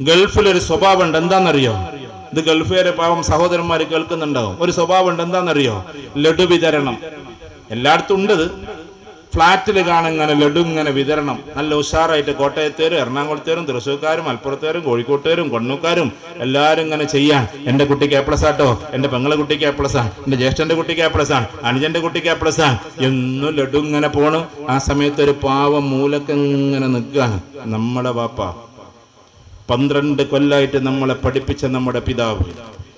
ഗൾഫിലൊരു സ്വഭാവമുണ്ട്. എന്താണെന്നറിയോ ഇത് ഗൾഫുകാരെ പാവം സഹോദരന്മാർ കേൾക്കുന്നുണ്ടാവും. ഒരു സ്വഭാവമുണ്ട്. എന്താണെന്നറിയോ ലഡു വിതരണം. എല്ലായിടത്തും ഉണ്ട് ഇത് ഫ്ലാറ്റിൽ കാണുങ്ങനെ ലഡു ഇങ്ങനെ വിതരണം. നല്ല ഉഷാറായിട്ട് കോട്ടയത്തേരും എറണാകുളത്തേരും തൃശ്ശൂർക്കാരും മലപ്പുറത്തേരും കോഴിക്കോട്ടേരും കൊണ്ണൂക്കാരും എല്ലാവരും ഇങ്ങനെ ചെയ്യാൻ. എന്റെ കുട്ടിക്ക് എ പ്ലസ് ആട്ടോ. എന്റെ പെങ്ങളെ കുട്ടിക്ക് എ പ്ലസ് ആണ്. എന്റെ ജ്യേഷ്ഠന്റെ കുട്ടിക്ക് എ പ്ലസ് ആണ്. അനുജന്റെ കുട്ടിക്ക് എ പ്ലസ് ആണ്. എന്നും ലഡു ഇങ്ങനെ പോണു. ആ സമയത്ത് ഒരു പാവം മൂലക്ക് ഇങ്ങനെ നിൽക്കുകയാണ്. നമ്മുടെ പാപ്പ പന്ത്രണ്ട് കൊല്ലായിട്ട് നമ്മളെ പഠിപ്പിച്ച നമ്മുടെ പിതാവ്.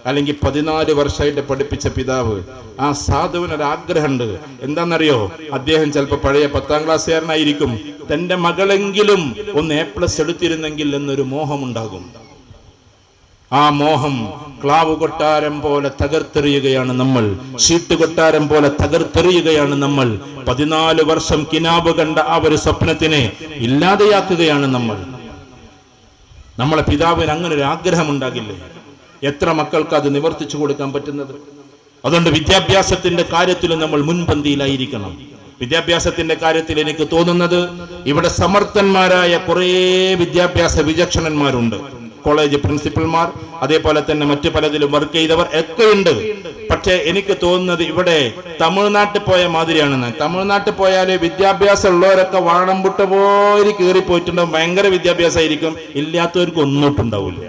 അല്ലെങ്കിൽ പതിനാല് വർഷമായിട്ട് പഠിപ്പിച്ച പിതാവ്. ആ സാധുവിനൊരു ആഗ്രഹമുണ്ട്. എന്താണെന്നറിയോ? അദ്ദേഹം ചിലപ്പോൾ പഴയ പത്താം ക്ലാസ്സുകാരനായിരിക്കും. തന്റെ മകളെങ്കിലും ഒന്ന് എ പ്ലസ് എടുത്തിരുന്നെങ്കിൽ എന്നൊരു മോഹമുണ്ടാകും. ആ മോഹം ക്ലാവ് കൊട്ടാരം പോലെ തകർത്തെറിയുകയാണ് നമ്മൾ. ഷീട്ട് കൊട്ടാരം പോലെ തകർത്തെറിയുകയാണ് നമ്മൾ. പതിനാല് വർഷം കിനാബ് കണ്ട ആ ഒരു സ്വപ്നത്തിനെ ഇല്ലാതെയാക്കുകയാണ് നമ്മൾ. നമ്മളെ പിതാവിന് അങ്ങനെ ഒരു ആഗ്രഹം ഉണ്ടാകില്ലേ എത്ര മക്കൾക്ക് അത് നിവർത്തിച്ചു കൊടുക്കാൻ പറ്റുന്നത്? അതുകൊണ്ട് വിദ്യാഭ്യാസത്തിന്റെ കാര്യത്തിൽ നമ്മൾ മുൻപന്തിയിലായിരിക്കണം. വിദ്യാഭ്യാസത്തിന്റെ കാര്യത്തിൽ എനിക്ക് തോന്നുന്നത് ഇവിടെ സമർത്ഥന്മാരായ കുറേ വിദ്യാഭ്യാസ വിചക്ഷണന്മാരുണ്ട്. കോളേജ് പ്രിൻസിപ്പൽമാർ അതേപോലെ തന്നെ മറ്റു പലതിലും വർക്ക് ചെയ്തവർ ഒക്കെ ഉണ്ട്. പക്ഷേ എനിക്ക് തോന്നുന്നത് ഇവിടെ തമിഴ്നാട്ടിൽ പോയ മാതിരിയാണെന്ന്. തമിഴ്നാട്ടിൽ പോയാൽ വിദ്യാഭ്യാസം ഉള്ളവരൊക്കെ വാഴംപുട്ട പോലെ കയറി പോയിട്ടുണ്ടാവും. ഭയങ്കര വിദ്യാഭ്യാസമായിരിക്കും. ഇല്ലാത്തവർക്ക് ഒന്നിട്ടുണ്ടാവില്ല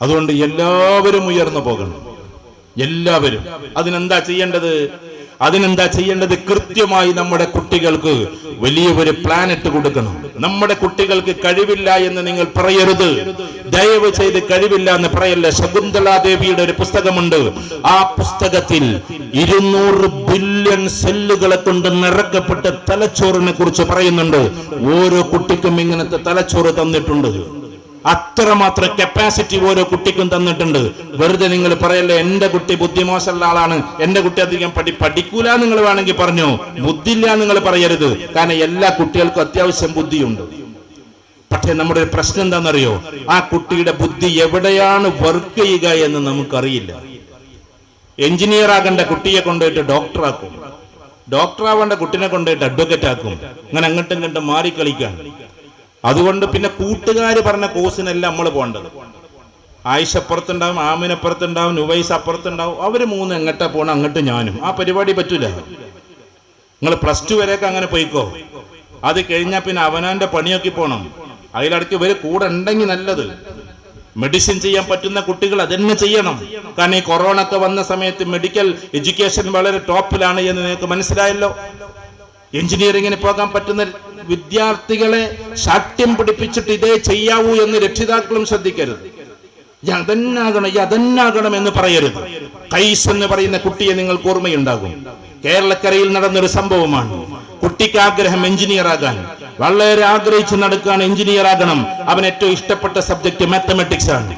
അതുകൊണ്ട് എല്ലാവരും ഉയർന്നു പോകണം. എല്ലാവരും. അതിനെന്താ ചെയ്യേണ്ടത്? അതിനെന്താ ചെയ്യേണ്ടത്? കൃത്യമായി നമ്മുടെ കുട്ടികൾക്ക് വലിയ ഒരു പ്ലാനറ്റ് കൊടുക്കണം. നമ്മുടെ കുട്ടികൾക്ക് കഴിവില്ല എന്ന് നിങ്ങൾ പറയരുത്. ദയവ് ചെയ്ത് കഴിവില്ല എന്ന് പറയല്ല. ശകുന്തളാ ദേവിയുടെ ഒരു പുസ്തകമുണ്ട്. ആ പുസ്തകത്തിൽ ഇരുന്നൂറ് ബില്യൺ സെല്ലുകളെ കൊണ്ട് നിറക്കപ്പെട്ട തലച്ചോറിനെ കുറിച്ച് പറയുന്നുണ്ട്. ഓരോ കുട്ടിക്കും ഇങ്ങനത്തെ തലച്ചോറ് തന്നിട്ടുണ്ട്. അത്രമാത്രം കപ്പാസിറ്റി ഓരോ കുട്ടിക്കും തന്നിട്ടുണ്ട്. വെറുതെ നിങ്ങൾ പറയല്ലേ എന്റെ കുട്ടി ബുദ്ധിമോശമുള്ള ആളാണ്. എന്റെ കുട്ടി അധികം പഠി പഠിക്കൂല നിങ്ങൾ വേണമെങ്കിൽ പറഞ്ഞോ. ബുദ്ധിയില്ല നിങ്ങൾ പറയരുത്. കാരണം എല്ലാ കുട്ടികൾക്കും അത്യാവശ്യം ബുദ്ധിയുണ്ട്. പക്ഷെ നമ്മുടെ ഒരു പ്രശ്നം എന്താണെന്നറിയോ? ആ കുട്ടിയുടെ ബുദ്ധി എവിടെയാണ് വർക്ക് ചെയ്യുക എന്ന് നമുക്കറിയില്ല. എഞ്ചിനീയർ ആകേണ്ട കുട്ടിയെ കൊണ്ടുപോയിട്ട് ഡോക്ടറാക്കും ഡോക്ടർ ആവേണ്ട കുട്ടിനെ കൊണ്ടുപോയിട്ട് അഡ്വക്കേറ്റ് ആക്കും. അങ്ങനെ അങ്ങോട്ടും ഇങ്ങോട്ടും മാറി കളിക്കാൻ അതുകൊണ്ട് പിന്നെ കൂട്ടുകാർ പറഞ്ഞ കോഴ്സിനല്ല നമ്മൾ പോകേണ്ടത്. ആയിഷ അപ്പുറത്തുണ്ടാവും ആമിനപ്പുറത്തുണ്ടാവും നുവൈസ് അപ്പുറത്തുണ്ടാവും. അവർ മൂന്ന് എങ്ങോട്ടാ പോകണം അങ്ങോട്ട് ഞാനും. ആ പരിപാടി പറ്റൂല. നിങ്ങൾ പ്ലസ് ടു വരെയൊക്കെ അങ്ങനെ പോയിക്കോ. അത് കഴിഞ്ഞാൽ പിന്നെ അവനാന്റെ പണിയൊക്കെ പോകണം അതിലടക്ക് ഇവർ കൂടെ ഉണ്ടെങ്കിൽ നല്ലത്. മെഡിസിൻ ചെയ്യാൻ പറ്റുന്ന കുട്ടികൾ അതന്നെ ചെയ്യണം. കാരണം ഈ കൊറോണ ഒക്കെ വന്ന സമയത്ത് മെഡിക്കൽ എഡ്യൂക്കേഷൻ വളരെ ടോപ്പിലാണ് എന്ന് നിങ്ങൾക്ക് മനസ്സിലായല്ലോ. എഞ്ചിനീയറിങ്ങിന് പോകാൻ പറ്റുന്ന വിദ്യാർത്ഥികളെ ശാഠ്യം പിടിപ്പിച്ചിട്ട് ഇതേ ചെയ്യാവൂ എന്ന് രക്ഷിതാക്കളും ശ്രദ്ധിക്കരുത്. അതന്നാകണം അതന്നാകണം എന്ന് പറയരുത്. കൈസ് എന്ന് പറയുന്ന കുട്ടിയെ നിങ്ങൾക്ക് ഓർമ്മയുണ്ടാകും. കേരളക്കരയിൽ നടന്നൊരു സംഭവമാണ്. കുട്ടിക്ക് ആഗ്രഹം എഞ്ചിനീയർ ആകാൻ വളരെ ആഗ്രഹിച്ച് നടക്കുകയാണ് എഞ്ചിനീയർ ആകണം. അവൻ ഏറ്റവും ഇഷ്ടപ്പെട്ട സബ്ജക്ട് മാത്തമെറ്റിക്സ് ആണ്.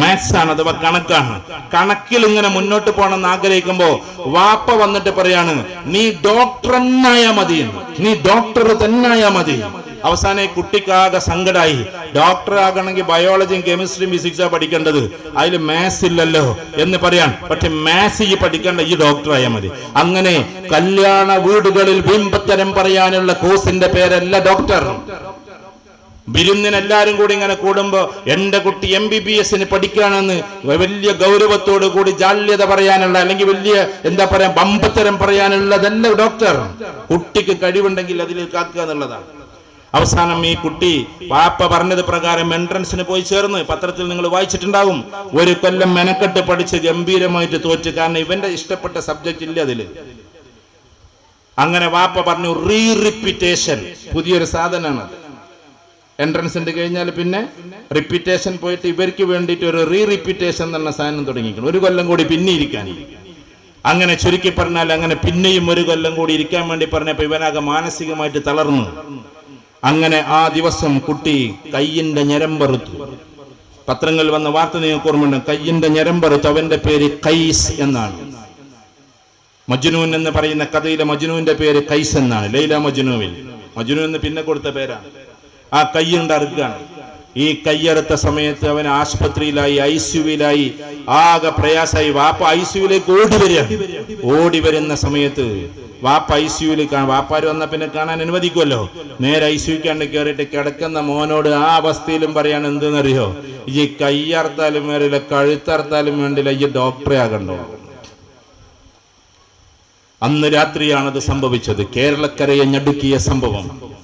മാത്സ് ആണ് അഥവാ കണക്കാണ്. കണക്കിൽ ഇങ്ങനെ മുന്നോട്ട് പോകണമെന്ന് ആഗ്രഹിക്കുമ്പോ വാപ്പ വന്നിട്ട് പറയാണ് നീ ഡോക്ടർ എന്നായാ മതി നീ ഡോക്ടർ തന്നെയാ മതി. അവസാനം ഈ കുട്ടിക്കാകെ സങ്കടമായി ഡോക്ടർ ആകണമെങ്കിൽ ബയോളജിയും കെമിസ്ട്രിയും ഫിസിക്സാണ് പഠിക്കേണ്ടത്. അതിൽ മാത്സ് ഇല്ലല്ലോ എന്ന് പറയാൻ. പക്ഷെ മാത്സ് ഈ പഠിക്കേണ്ട ഈ ഡോക്ടറായാൽ മതി. അങ്ങനെ കല്യാണ വീടുകളിൽ ബിംബത്തരം പറയാനുള്ള കോഴ്സിന്റെ പേരല്ല ഡോക്ടർ ബിരുന്നിനെല്ലാരും കൂടി ഇങ്ങനെ കൂടുമ്പോ എന്റെ കുട്ടി എം ബി ബി എസിന് പഠിക്കുകയാണെന്ന് വലിയ ഗൗരവത്തോടു കൂടി ജാള്യത പറയാനുള്ള അല്ലെങ്കിൽ വലിയ എന്താ പറയാ ബമ്പത്തരം പറയാനുള്ളതല്ല ഡോക്ടർ കുട്ടിക്ക് കഴിവുണ്ടെങ്കിൽ അതിലേക്ക് ആക്കുക എന്നുള്ളതാണ്. അവസാനം ഈ കുട്ടി വാപ്പ പറഞ്ഞത് പ്രകാരം എൻട്രൻസിന് പോയി ചേർന്ന് പത്രത്തിൽ നിങ്ങൾ വായിച്ചിട്ടുണ്ടാവും. ഒരു കൊല്ലം മെനക്കെട്ട് പഠിച്ച് ഗംഭീരമായിട്ട് തോറ്റ്. കാരണം ഇവന്റെ ഇഷ്ടപ്പെട്ട സബ്ജക്റ്റ് ഇല്ല അതിൽ? അങ്ങനെ വാപ്പ പറഞ്ഞു റീ റിപ്പീറ്റേഷൻ പുതിയൊരു സാധനമാണ് എൻട്രൻസിന്റെ കഴിഞ്ഞാൽ പിന്നെ റിപ്പീറ്റേഷൻ പോയിട്ട് ഇവർക്ക് വേണ്ടിയിട്ട് ഒരു റീ റിപ്പീറ്റേഷൻ എന്ന സാധനം തുടങ്ങിക്കണം ഒരു കൊല്ലം കൂടി പിന്നെ ഇരിക്കാൻ. അങ്ങനെ ചുരുക്കി പറഞ്ഞാൽ അങ്ങനെ പിന്നെയും ഒരു കൊല്ലം കൂടി ഇരിക്കാൻ വേണ്ടി പറഞ്ഞപ്പോ ഇവനാകെ മാനസികമായിട്ട് തളർന്നു. അങ്ങനെ ആ ദിവസം കുട്ടി കയ്യിന്റെ ഞരമ്പറുത്തു. പത്രങ്ങൾ വന്ന വാർത്ത നിങ്ങൾക്ക് ഓർമ്മയുണ്ട്. കയ്യിന്റെ ഞരമ്പറുത്തു അവന്റെ പേര് കൈസ് എന്നാണ്. മജ്നൂൻ എന്ന് പറയുന്ന കഥയിലെ മജ്നുവിന്റെ പേര് കൈസ് എന്നാണ്. ലൈല മജ്നുവിൽ. മജ്നു എന്ന് പിന്നെ കൊടുത്ത പേരാണ് ആ കയ്യുണ്ട് അറുക്കുകയാണ് ഈ കയ്യറുത്ത സമയത്ത് അവൻ ആശുപത്രിയിലായി ഐ സിയുവിലായി ആകെ പ്രയാസമായി. വാപ്പ ഐ സിയുവിലേക്ക് ഓടി വരിക ഓടി വരുന്ന സമയത്ത് വാപ്പ ഐ സിയുവിൽ വാപ്പാര് വന്ന പിന്നെ കാണാൻ അനുവദിക്കുമല്ലോ നേരെ ഐ സിയു കണ്ട് കയറിയിട്ട് കിടക്കുന്ന മോനോട് ആ അവസ്ഥയിലും പറയാൻ എന്തെന്നറിയോ? ഈ കയ്യർത്താലും വേണ്ടില്ല കഴുത്തർത്താലും വേണ്ടില്ല ഈ ഡോക്ടറെ ആകണ്ടോ? അന്ന് രാത്രിയാണത് സംഭവിച്ചത്. കേരളക്കരയെ ഞടുക്കിയ സംഭവം.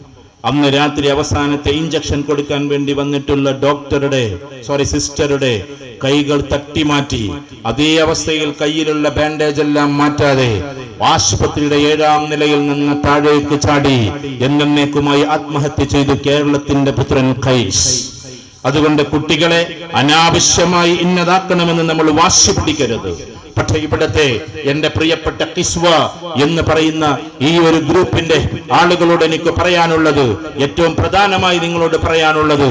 അന്ന് രാത്രി അവസാനത്തെ ഇഞ്ചക്ഷൻ കൊടുക്കാൻ വേണ്ടി വന്നിട്ടുള്ള ഡോക്ടറുടെ സോറി സിസ്റ്ററുടെ കൈകൾ തട്ടി മാറ്റി അതേ അവസ്ഥയിൽ കയ്യിലുള്ള ബാൻഡേജ് എല്ലാം മാറ്റാതെ ആശുപത്രിയുടെ ഏഴാം നിലയിൽ നിന്ന് താഴേക്ക് ചാടി എന്നേക്കുമായി ആത്മഹത്യ ചെയ്തു കേരളത്തിന്റെ പുത്രൻ കൈസ് അതുകൊണ്ട് കുട്ടികളെ അനാവശ്യമായി ഇന്നതാക്കണമെന്ന് നമ്മൾ വാശി പിടിക്കരുത്. പക്ഷെ ഇവിടത്തെ എന്റെ പ്രിയപ്പെട്ട കിസ്വ എന്ന് പറയുന്ന ഈ ഒരു ഗ്രൂപ്പിന്റെ ആളുകളോട് എനിക്ക് പറയാനുള്ളത് ഏറ്റവും പ്രധാനമായി നിങ്ങളോട് പറയാനുള്ളത്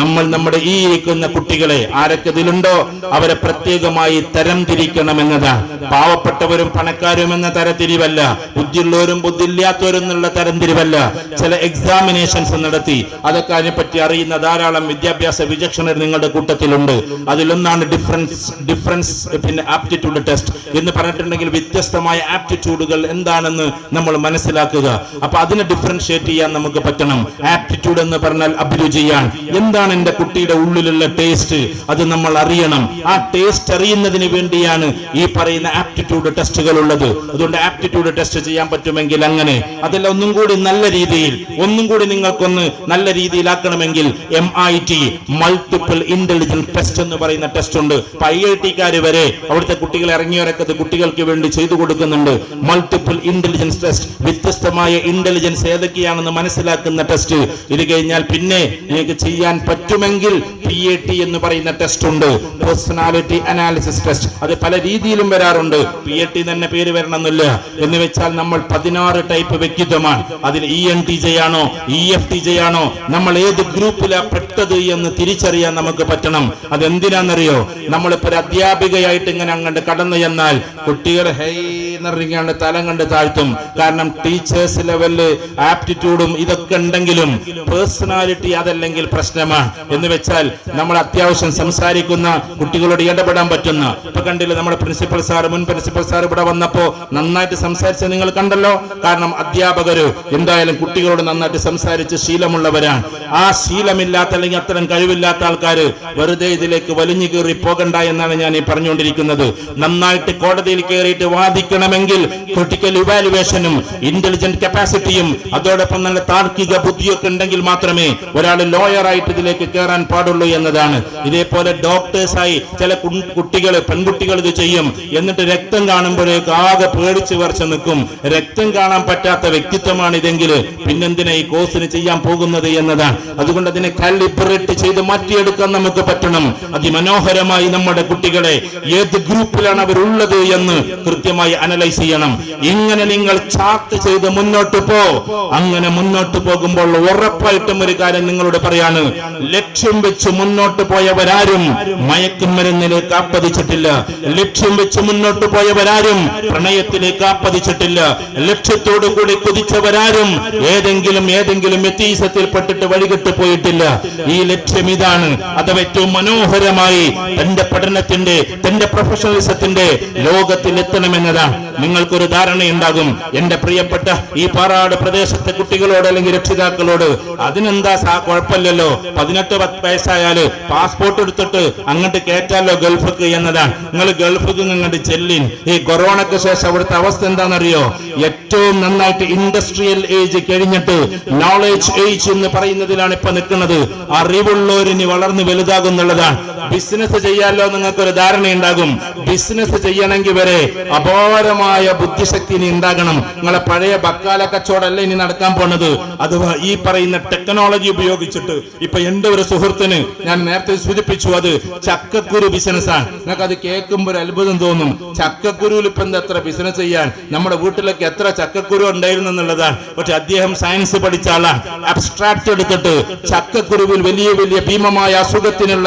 നമ്മൾ നമ്മുടെ ഈ ഇരിക്കുന്ന കുട്ടികളെ ആരൊക്കെ ഇതിലുണ്ടോ അവരെ പ്രത്യേകമായി തരംതിരിക്കണം തിരിക്കണമെന്നതാണ് പാവപ്പെട്ടവരും പണക്കാരും എന്ന തരത്തിരിവല്ല ബുദ്ധിയുള്ളവരും ബുദ്ധിയില്ലാത്തവരും എന്നുള്ള തരംതിരിവല്ല. ചില എക്സാമിനേഷൻസ് നടത്തി അതൊക്കെ അതിനെപ്പറ്റി അറിയുന്ന ധാരാളം വിദ്യാഭ്യാസ വിചക്ഷണർ നിങ്ങളുടെ കൂട്ടത്തിലുണ്ട് അതിലൊന്നാണ് ഡിഫറൻസ് ഡിഫറൻസ് പിന്നെ ആപ്റ്റിറ്റ്യൂഡ് ടെസ്റ്റ് എന്ന് പറഞ്ഞിട്ടുണ്ടെങ്കിൽ വ്യത്യസ്തമായ ആപ്റ്റിറ്റ്യൂഡുകൾ എന്താണെന്ന് നമ്മൾ മനസ്സിലാക്കുക. അപ്പൊ അതിനെ ഡിഫറൻഷിയേറ്റ് ചെയ്യാൻ നമുക്ക് പറ്റണം. ആപ്റ്റിറ്റ്യൂഡ് എന്ന് പറഞ്ഞാൽ അഭിരുചിയാണ് എന്താണ് എന്റെ കുട്ടിയുടെ ഉള്ളിലുള്ള ടേസ്റ്റ് അത് നമ്മൾ അറിയണം. ആ ടേസ്റ്റ് അറിയുന്നതിന് വേണ്ടിയാണ് ഈ പറയുന്ന ആപ്റ്റിറ്റ്യൂഡ് ടെസ്റ്റുകൾ ഉള്ളത്. അതുകൊണ്ട് ആപ്റ്റിറ്റ്യൂഡ് ടെസ്റ്റ് ചെയ്യാൻ പറ്റുമെങ്കിൽ അങ്ങനെ. അതല്ല ഒന്നും കൂടി നല്ല രീതിയിൽ ഒന്നും കൂടി നിങ്ങൾക്കൊന്ന് നല്ല രീതിയിലാക്കണമെങ്കിൽ M I T multiple intelligence test എന്ന് പറയുന്ന ടെസ്റ്റ് ഉണ്ട്. ഐ ഐ ടിക്കാർ വരെ അവിടുത്തെ കുട്ടികൾ ഇറങ്ങിയവരൊക്കെ കുട്ടികൾക്ക് വേണ്ടി ചെയ്തു കൊടുക്കുന്നുണ്ട്. മൾട്ടിപ്പിൾ ഇന്റലിജൻസ് ടെസ്റ്റ് വ്യത്യസ്തമായ ഇന്റലിജൻസ് ഏതൊക്കെയാണെന്ന് മനസ്സിലാക്കുന്ന ടെസ്റ്റ് ഇത് കഴിഞ്ഞാൽ പിന്നെ നിങ്ങൾക്ക് ചെയ്യാൻ പറ്റുമെങ്കിൽ പി എ ടി എന്ന് പറയുന്ന ടെസ്റ്റ് ഉണ്ട്. പേഴ്സണാലിറ്റി അനാലിസിസ് ടെസ്റ്റ് അത് പല രീതിയിലും വരാറുണ്ട്. പി എ ടി തന്നെ പേര് വരണമെന്നില്ല. എന്ന് വെച്ചാൽ നമ്മൾ പതിനാറ് ടൈപ്പ് വ്യക്തിത്വമാണ്. അതിൽ ഇ എൻ ടി ജെ ആണോ? ഇ എഫ് ടി ജെ ആണോ? നമ്മൾ ഏത് ഗ്രൂപ്പിലാ പെട്ടത് എന്ന് തിരിച്ചറിയാൻ നമുക്ക് പറ്റണം. അതെന്തിനാണെന്നറിയോ? നമ്മളിപ്പോ ഒരു അധ്യാപികയായിട്ട് ഇങ്ങനെ അങ്ങോട്ട് കടന്നു ചെന്നാൽ കുട്ടികൾ ഹെയ്ന്നറിഞ്ഞാണ്ട് തലം കണ്ട് താഴ്ത്തും. കാരണം ടീച്ചേഴ്സ് ലെവലിൽ ആപ്റ്റിറ്റ്യൂഡും ഇതൊക്കെ ഉണ്ടെങ്കിലും പേഴ്സണാലിറ്റി അതല്ലെങ്കിൽ പ്രശ്നമാണ്. എന്ന് വെച്ചാൽ നമ്മൾ അത്യാവശ്യം സംസാരിക്കുന്ന കുട്ടികളോട് ഇടപെടാൻ പറ്റുന്ന. ഇപ്പൊ കണ്ടില്ല നമ്മുടെ പ്രിൻസിപ്പൽ സാർ മുൻ പ്രിൻസിപ്പൽ സാർ ഇവിടെ വന്നപ്പോ നന്നായിട്ട് സംസാരിച്ച നിങ്ങൾ കണ്ടല്ലോ? കാരണം അധ്യാപകര് എന്തായാലും കുട്ടികളോട് നന്നായിട്ട് സംസാരിച്ച് ശീലമുള്ളവരാണ്. ആ ശീലമില്ലാത്ത അല്ലെങ്കിൽ അത്തരം കഴിവില്ലാത്ത ആൾക്കാര് വെറുതെ ഇതിലേക്ക് വലിഞ്ഞു കയറി പോകണ്ട എന്നാണ് ഞാൻ ഈ പറഞ്ഞുകൊണ്ടിരിക്കുന്നത്. നന്നായിട്ട് കോടതിയിൽ കയറിയിട്ട് വാദിക്കണമെങ്കിൽ ക്രിട്ടിക്കൽ ഇവാലുവേഷനും ഇന്റലിജന്റ് കപ്പാസിറ്റിയും അതോടൊപ്പം നല്ല താർക്കിക ബുദ്ധിയൊക്കെ ഉണ്ടെങ്കിൽ മാത്രമേ ഒരാൾ ലോയർ ആയിട്ട് ഇതിലേക്ക് കയറാൻ പാടുള്ളൂ എന്നതാണ്. ഇതേപോലെ ഡോക്ടേഴ്സായി ചില കുട്ടികൾ പെൺകുട്ടികൾ ഇത് ചെയ്യും. എന്നിട്ട് രക്തം കാണുമ്പോഴേക്ക് ആകെ പേടിച്ച് വരച്ച് നിൽക്കും. രക്തം കാണാൻ പറ്റാത്ത വ്യക്തിത്വമാണ് ഇതെങ്കിൽ പിന്നെന്തിനാ ഈ കോഴ്സിന് ചെയ്യാൻ പോകുന്നത് എന്നതാണ്. അതുകൊണ്ട് അതിനെ കാലിബ്രേറ്റ് ചെയ്ത് മാറ്റിയെടുക്കാൻ നമുക്ക് പറ്റണം. അതിമനോഹരമായി നമ്മുടെ കുട്ടികളെ ഏത് ഗ്രൂപ്പിലാണ് അവരുള്ളത് എന്ന് കൃത്യമായി അനലൈസ് ചെയ്യണം. ഇങ്ങനെ നിങ്ങൾ ചാർട്ട് ചെയ്ത് മുന്നോട്ട് പോ. അങ്ങനെ മുന്നോട്ട് പോകുമ്പോൾ ഉറപ്പായിട്ടും ഒരു കാര്യം നിങ്ങളോട് പറയാണ്. ലക്ഷ്യം വെച്ച് മുന്നോട്ട് പോയവരാരും മയക്കുമരുന്നിലേക്ക് ആപ്പതിച്ചിട്ടില്ല. ലക്ഷ്യം വെച്ച് മുന്നോട്ട് പോയവരാരും പ്രണയത്തിലേക്ക് ആപ്പതിച്ചിട്ടില്ല. ലക്ഷ്യത്തോടു കൂടി കുതിച്ചവരാരും ഏതെങ്കിലും ഏതെങ്കിലും വ്യത്യീസത്തിൽ പെട്ടിട്ട് വഴികിട്ട് പോയിട്ടില്ല. ഈ ലക്ഷ്യം ഇതാണ്. അഥവാ ഏറ്റവും മനോഹരമായി തന്റെ പഠനത്തിന്റെ തന്റെ പ്രൊഫഷണലിസത്തിന്റെ ലോകത്തിൽ എത്തണമെന്നതാണ് നിങ്ങൾക്കൊരു ധാരണയുണ്ടാകും. എന്റെ പ്രിയപ്പെട്ട ഈ പാറാട് പ്രദേശത്തെ കുട്ടികളോട് അല്ലെങ്കിൽ രക്ഷിതാക്കളോട് അതിനെന്താ കുഴപ്പമില്ലല്ലോ? പതിനെട്ട് വയസ്സായാൽ പാസ്പോർട്ട് എടുത്തിട്ട് അങ്ങോട്ട് കയറ്റാലോ ഗൾഫിക്ക് എന്നതാണ് നിങ്ങൾ ഗൾഫിക്ക് അങ്ങോട്ട് ചെല്ലിൻ. ഈ കൊറോണയ്ക്ക് ശേഷം അവിടുത്തെ അവസ്ഥ എന്താണെന്നറിയോ? ഏറ്റവും നന്നായിട്ട് ഇൻഡസ്ട്രിയൽ ഏജ് കഴിഞ്ഞിട്ട് നോളേജ് ഏജ് എന്ന് പറയുന്നതിലാണ് ഇപ്പൊ നിൽക്കുന്നത്. അറിവുള്ളവരിനി വളർന്ന് വലുതാകുന്നുള്ളതാണ് ബിസിനസ് ചെയ്യാലോ നിങ്ങൾക്ക് ഒരു ധാരണയുണ്ടാകും ബിസിനസ് ചെയ്യണമെങ്കിൽ വരെ അപാരമായ ബുദ്ധിശക്തി ഇനി ഉണ്ടാകണം. നിങ്ങളെ പഴയ ബക്കാല കച്ചവടമല്ല ഇനി നടക്കാൻ പോണത്. അത് ഈ പറയുന്ന ടെക്നോളജി ഉപയോഗിച്ചിട്ട് ഇപ്പൊ എന്റെ ഒരു സുഹൃത്തിന് ഞാൻ നേരത്തെ സൂചിപ്പിച്ചു അത് ചക്കക്കുരു ബിസിനസ്സാണ് നിങ്ങൾക്ക് അത് കേൾക്കുമ്പോൾ ഒരു അത്ഭുതം തോന്നും. ചക്കക്കുരുവിൽ ഇപ്പൊ എന്താ എത്ര ബിസിനസ് ചെയ്യാൻ? നമ്മുടെ വീട്ടിലൊക്കെ എത്ര ചക്കക്കുരു ഉണ്ടായിരുന്നു എന്നുള്ളതാണ്. പക്ഷെ അദ്ദേഹം സയൻസ് പഠിച്ച ആളാണ് അബ്സ്ട്രാക്ട് എടുത്തിട്ട് ചക്കക്കുരുവിൽ വലിയ വലിയ ഭീമമായ അസുഖത്തിനുള്ള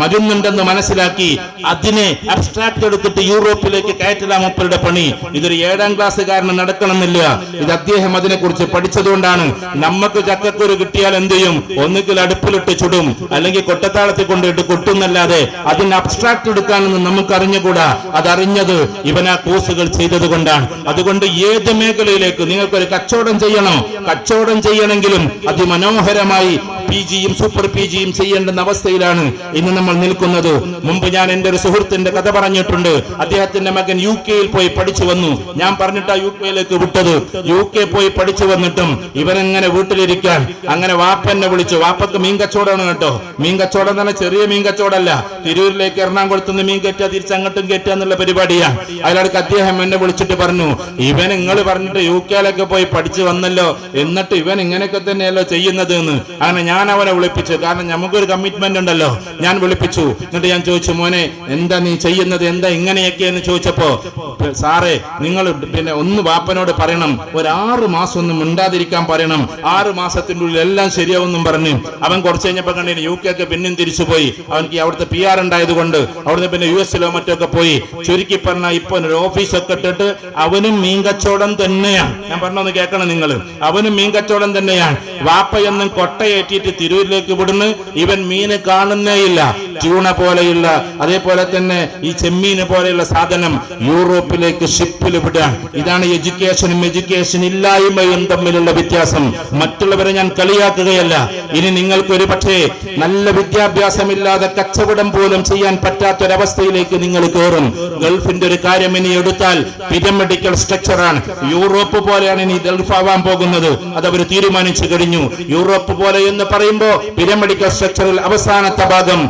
മരുന്ന് മരുന്നുണ്ടെന്ന് മനസ്സിലാക്കി അതിനെ അബ്സ്ട്രാക്ട് എടുത്തിട്ട് യൂറോപ്പിലേക്ക് കയറ്റലാ മൂപ്പരുടെ പണി. ഇതൊരു ഏഴാം ക്ലാസ്സുകാരന് നടക്കണമെന്നില്ല. ഇത് അദ്ദേഹം അതിനെക്കുറിച്ച് പഠിച്ചതുകൊണ്ടാണ്. നമുക്ക് ചക്കക്കുരു കിട്ടിയാൽ എന്ത് ചെയ്യും? ഒന്നുകിൽ അടുപ്പിലിട്ട് ചുടും. അല്ലെങ്കിൽ കൊട്ടത്താളത്തിൽ കൊണ്ടിട്ട് കൊട്ടുന്നല്ലാതെ അതിന് അബ്സ്ട്രാക്ട് എടുക്കാനെന്ന് നമുക്ക് അറിഞ്ഞുകൂടാ അതറിഞ്ഞത് ഇവനാ കോഴ്സുകൾ ചെയ്തത് കൊണ്ടാണ് അതുകൊണ്ട് ഏത് മേഖലയിലേക്ക്? നിങ്ങൾക്കൊരു കച്ചവടം ചെയ്യണോ. കച്ചവടം ചെയ്യണമെങ്കിലും അതിമനോഹരമായി പി ജിയും സൂപ്പർ പി ജിയും ചെയ്യേണ്ടുന്ന അവസ്ഥയിലാണ് ഇന്ന് നമ്മൾ നിൽക്കുന്നത്. മുമ്പ് ഞാൻ എന്റെ ഒരു സുഹൃത്തിന്റെ കഥ പറഞ്ഞിട്ടുണ്ട്. അദ്ദേഹത്തിന്റെ മകൻ യു കെയിൽ പോയി പഠിച്ചു വന്നു. ഞാൻ പറഞ്ഞിട്ടാ യു കെയിലേക്ക് വിട്ടത്. യു കെ പോയി പഠിച്ചു വന്നിട്ടും ഇവനെങ്ങനെ വീട്ടിലിരിക്കാൻ? അങ്ങനെ വാപ്പനെ വിളിച്ചു. വാപ്പക്ക് മീൻ കച്ചവടമാണ് കേട്ടോ. മീൻ കച്ചവടം തന്നെ ചെറിയ മീൻ കച്ചവടമല്ല. തിരൂരിലേക്ക് എറണാകുളത്ത് നിന്ന് മീൻ കയറ്റുക തിരിച്ചങ്ങോട്ടും കയറ്റുക എന്നുള്ള പരിപാടിയാണ് അതിലടക്ക് അദ്ദേഹം എന്നെ വിളിച്ചിട്ട് പറഞ്ഞു ഇവൻ നിങ്ങൾ പറഞ്ഞിട്ട് യു കെയിലൊക്കെ പോയി പഠിച്ചു വന്നല്ലോ. എന്നിട്ട് ഇവൻ ഇങ്ങനെയൊക്കെ തന്നെയല്ലോ ചെയ്യുന്നത് എന്ന് അങ്ങനെ ഞാൻ അവനെ വിളിപ്പിച്ചു. കാരണം നമുക്കൊരു കമ്മിറ്റ്മെന്റ് ഉണ്ടല്ലോ. ഞാൻ വിളിപ്പിച്ചു. എന്നിട്ട് ഞാൻ ചോദിച്ചു മോനെ എന്താ നീ ചെയ്യുന്നത്? എന്താ ഇങ്ങനെയൊക്കെ എന്ന് ചോദിച്ചപ്പോ സാറേ നിങ്ങൾ പിന്നെ ഒന്ന് വാപ്പനോട് പറയണം. ഒരു ആറ് മാസം ഒന്നും മിണ്ടാതിരിക്കാൻ പറയണം. ആറ് മാസത്തിന്റെ ഉള്ളിൽ എല്ലാം ശരിയാവുമെന്നും പറഞ്ഞു. അവൻ കുറച്ച് കഴിഞ്ഞപ്പോൾ കണ്ടിന് യു ഒക്കെ പിന്നെയും തിരിച്ചു പോയി. അവൻക്ക് ഈ അവിടുത്തെ പി ആർ ഉണ്ടായത് കൊണ്ട് അവിടുന്ന് പിന്നെ യു എസിലോ മറ്റൊക്കെ പോയി. ചുരുക്കി പറഞ്ഞ ഇപ്പൊ ഓഫീസൊക്കെ ഇട്ടിട്ട് അവനും മീൻ കച്ചവടം തന്നെയാണ്. ഞാൻ പറഞ്ഞൊന്ന് കേൾക്കണം നിങ്ങൾ അവനും മീൻ കച്ചവടം തന്നെയാണ്. വാപ്പയൊന്നും കൊട്ടയേറ്റിട്ട് തിരൂരിലേക്ക് വിടുന്നു. ഇവൻ മീന് കാണുന്നേയില്ല. ചൂണ പോലെയുള്ള അതേപോലെ തന്നെ ഈ ചെമ്മീന് പോലെയുള്ള സാധനം യൂറോപ്പിലേക്ക് ഷിപ്പിൽ വിടാൻ ഇതാണ് എഡ്യൂക്കേഷനും എഡ്യൂക്കേഷൻ ഇല്ലായ്മയും തമ്മിലുള്ള വ്യത്യാസം. മറ്റുള്ളവരെ ഞാൻ കളിയാക്കുകയല്ല. ഇനി നിങ്ങൾക്ക് ഒരു പക്ഷേ നല്ല വിദ്യാഭ്യാസമില്ലാതെ കച്ചവടം പോലും ചെയ്യാൻ പറ്റാത്തൊരവസ്ഥയിലേക്ക് നിങ്ങൾ കയറും. ഗൾഫിന്റെ ഒരു കാര്യം ഇനി എടുത്താൽ പിരമിഡിക്കൽ സ്ട്രക്ചറാണ്. യൂറോപ്പ് പോലെയാണ് ഇനി ഗൾഫ് ആവാൻ പോകുന്നത്. അത് അവർ തീരുമാനിച്ചു കഴിഞ്ഞു. യൂറോപ്പ് പോലെ എന്ന് പറയുമ്പോൾ പിരമിഡിക്കൽ സ്ട്രക്ചറിൽ അവസാനത്തെ ഭാഗം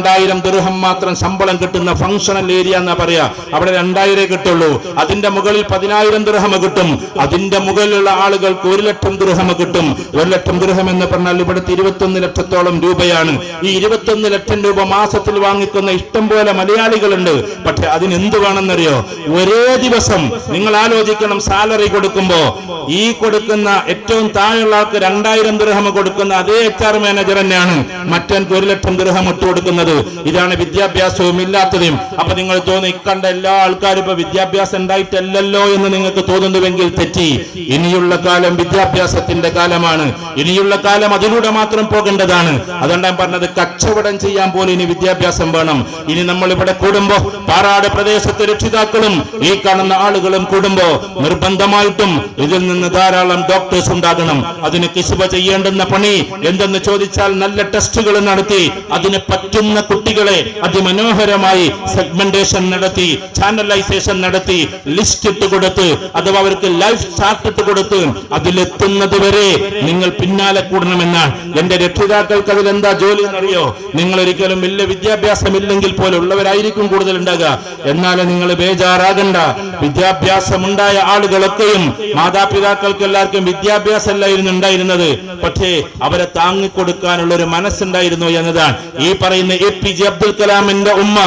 രണ്ടായിരം ദൃഹം മാത്രം ശമ്പളം കിട്ടുന്ന ഫംഗ്ഷണൽ ഏരിയ എന്നാ പറയാ. അവിടെ രണ്ടായിരം കിട്ടുള്ളൂ. അതിന്റെ മുകളിൽ പതിനായിരം ദുരഹമ കിട്ടും. അതിന്റെ മുകളിലുള്ള ആളുകൾക്ക് ഒരു ലക്ഷം ദുരഹമ കിട്ടും. ഒരു ലക്ഷം ദൃഹം എന്ന് പറഞ്ഞാൽ ഇവിടുത്തെ ഇരുപത്തൊന്ന് ലക്ഷത്തോളം രൂപയാണ്. ഈ ഇരുപത്തൊന്ന് ലക്ഷം രൂപ മാസത്തിൽ വാങ്ങിക്കുന്ന ഇഷ്ടം പോലെ മലയാളികളുണ്ട്. പക്ഷെ അതിന് എന്ത് വേണമെന്നറിയോ? ഒരേ ദിവസം നിങ്ങൾ ആലോചിക്കണം സാലറി കൊടുക്കുമ്പോ. ഈ കൊടുക്കുന്ന ഏറ്റവും താഴെയുള്ള ആൾക്ക് രണ്ടായിരം ദുരഹമ കൊടുക്കുന്ന അതേ എച്ച് ആർ മാനേജർ തന്നെയാണ് മറ്റൊരു ലക്ഷം ദൃഹം ഇട്ട് കൊടുക്കുന്നത് ഇതാണ് വിദ്യാഭ്യാസവും ഇല്ലാത്തതും. അപ്പൊ നിങ്ങൾ തോന്നി ഇക്കണ്ട എല്ലാ ആൾക്കാരും ഇപ്പൊ വിദ്യാഭ്യാസം ഉണ്ടായിട്ടല്ലല്ലോ എന്ന് നിങ്ങൾക്ക് തോന്നുന്നുവെങ്കിൽ തെറ്റി. ഇനിയുള്ള കാലം വിദ്യാഭ്യാസത്തിന്റെ കാലമാണ്. ഇനിയുള്ള കാലം അതിലൂടെ മാത്രം പോകേണ്ടതാണ്. അതുകൊണ്ട് ഞാൻ പറഞ്ഞത് കച്ചവടം ചെയ്യാൻ പോലും ഇനി വിദ്യാഭ്യാസം വേണം. ഇനി നമ്മൾ ഇവിടെ കൂടുമ്പോ പാറാട് പ്രദേശത്തെ രക്ഷിതാക്കളും ഈ കാണുന്ന ആളുകളും കൂടുമ്പോ നിർബന്ധമായിട്ടും ഇതിൽ നിന്ന് ധാരാളം ഡോക്ടേഴ്സ് ഉണ്ടാകണം. അതിന് കിസുബ ചെയ്യേണ്ടുന്ന പണി എന്തെന്ന് ചോദിച്ചാൽ നല്ല ടെസ്റ്റുകൾ നടത്തി അതിന് പറ്റുന്ന കുട്ടികളെ അതിമനോഹരമായി സെഗ്മെന്റേഷൻ നടത്തി ചാനലൈസേഷൻ നടത്തി ലിസ്റ്റ് ഇട്ട് കൊടുത്ത് അഥവാ അവർക്ക് ലൈഫ് ചാർട്ട് ഇട്ട് കൊടുത്ത് അതിലെത്തുന്നത് വരെ നിങ്ങൾ പിന്നാലെ കൂടണമെന്നാണ് എന്റെ രക്ഷിതാക്കൾക്ക് അതിൽ എന്താ ജോലി എന്നറിയോ? നിങ്ങൾ ഒരിക്കലും വലിയ വിദ്യാഭ്യാസം ഇല്ലെങ്കിൽ പോലെ ഉള്ളവരായിരിക്കും കൂടുതൽ ഉണ്ടാകുക. എന്നാലും നിങ്ങൾ ബേജാറാകണ്ട. വിദ്യാഭ്യാസമുണ്ടായ ആളുകളൊക്കെയും മാതാപിതാക്കൾക്ക് എല്ലാവർക്കും വിദ്യാഭ്യാസമല്ലായിരുന്നു ഉണ്ടായിരുന്നത്. പക്ഷേ അവരെ താങ്ങിക്കൊടുക്കാനുള്ള ഒരു മനസ്സുണ്ടായിരുന്നു എന്നതാണ്. ഈ പറയുന്ന എ പി ജെ അബ്ദുൽ കലാമിന്റെ ഉമ്മ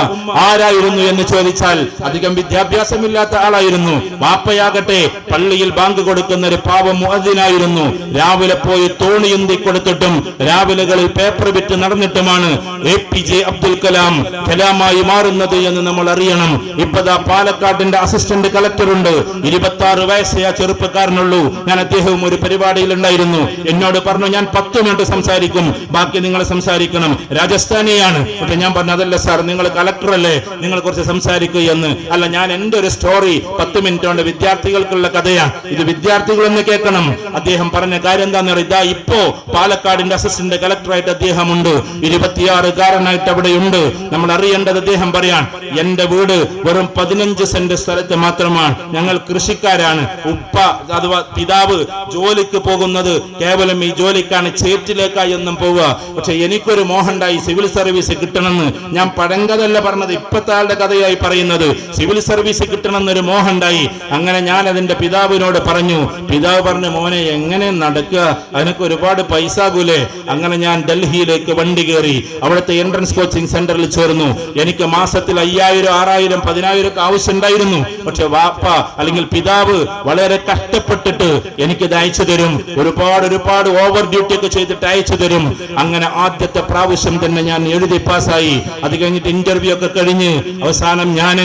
ആരായിരുന്നു എന്ന് ചോദിച്ചാൽ അധികം വിദ്യാഭ്യാസമില്ലാത്ത ആളായിരുന്നു. വാപ്പയാകട്ടെ പള്ളിയിൽ ബാങ്ക് കൊടുക്കുന്ന ഒരു പാവം മുഅദ്ദിനായിരുന്നു. രാവിലെ പോയി തോണിയുന്തി കൊടുത്തിട്ടും രാവിലെകളിൽ പേപ്പർ വിറ്റ് നടന്നിട്ടുമാണ് A P J Abdul Kalam കലാമായി മാറുന്നത് എന്ന് നമ്മൾ അറിയണം. ഇപ്പതാ പാലക്കാടിന്റെ അസിസ്റ്റന്റ് കളക്ടർ ഉണ്ട്. ഇരുപത്തി ആറ് വയസ്സേ ആ ചെറുപ്പക്കാരനുള്ളൂ. ഞാൻ അദ്ദേഹവും ഒരു പരിപാടിയിൽ ഉണ്ടായിരുന്നു എന്നോട് പറഞ്ഞു ഞാൻ പത്ത് മിനിറ്റ് സംസാരിക്കും. ബാക്കി നിങ്ങൾ സംസാരിക്കണം. രാജസ്ഥാനിയാണ്. പക്ഷെ ഞാൻ പറഞ്ഞു അതല്ല സാർ നിങ്ങൾ കളക്ടർ അല്ലേ? നിങ്ങൾ കുറച്ച് സംസാരിക്കുക എന്ന്. അല്ല ഞാൻ എന്റെ ഒരു സ്റ്റോറി പത്ത് മിനിറ്റ് കൊണ്ട് വിദ്യാർത്ഥികൾക്കുള്ള കഥയാ. ഇത് വിദ്യാർത്ഥികൾ എന്ന് കേൾക്കണം. അദ്ദേഹം പറഞ്ഞ കാര്യം എന്താണെന്ന് പറയുക ഇതാ ഇപ്പോ പാലക്കാടിന്റെ അസിസ്റ്റന്റ് കളക്ടറായിട്ട് അദ്ദേഹം ഉണ്ട് ഇരുപത്തിയാറുകാരനായിട്ട് അവിടെയുണ്ട്. നമ്മൾ അറിയേണ്ടത് അദ്ദേഹം പറയാൻ എന്റെ വീട് വെറും പതിനഞ്ച് സെന്റ് സ്ഥലത്ത് മാത്രമാണ്. ഞങ്ങൾ കൃഷിക്കാരാണ്. ഉപ്പ അഥവാ പിതാവ് ജോലിക്ക് പോകുന്നത് കേവലം ഈ ജോലിക്കാണ് ചേറ്റിലേക്കായി എന്നും പോവുക. പക്ഷെ എനിക്കൊരു മോഹണ്ടായി സിവിൽ സർവീസ് കിട്ടണമെന്ന് ഞാൻ പഴങ്കതല്ല പറഞ്ഞത് ഇപ്പത്തെ ആളുടെ കഥയായി പറയുന്നത്. സിവിൽ സർവീസ് കിട്ടണമെന്നൊരു മോഹമുണ്ടായി. അങ്ങനെ ഞാൻ അതിന്റെ പിതാവിനോട് പറഞ്ഞു പിതാവ് പറഞ്ഞു മോനെ എങ്ങനെ നടക്കുക? അതിനൊക്കെ ഒരുപാട് പൈസ ആകൂലേ? അങ്ങനെ ഞാൻ ഡൽഹിയിലേക്ക് വണ്ടി കയറി അവിടുത്തെ എൻട്രൻസ് കോച്ചിങ് സെന്ററിൽ ചേർന്നു. എനിക്ക് മാസത്തിൽ അയ്യായിരം ആറായിരം പതിനായിരം ഒക്കെ ആവശ്യമുണ്ടായിരുന്നു. പക്ഷെ വാപ്പ അല്ലെങ്കിൽ പിതാവ് വളരെ കഷ്ടപ്പെട്ടിട്ട് എനിക്കിത് അയച്ചു തരും. ഒരുപാട് ഒരുപാട് ഓവർ ഡ്യൂട്ടി ഒക്കെ ചെയ്തിട്ട് അയച്ചു തരും. അങ്ങനെ ആദ്യത്തെ പ്രാവശ്യം തന്നെ ഞാൻ എഴുതി പാസ്സായി. അത് കഴിഞ്ഞിട്ട് ഇന്റർവ്യൂ ഒക്കെ കഴിഞ്ഞ് അവസാനം ഞാൻ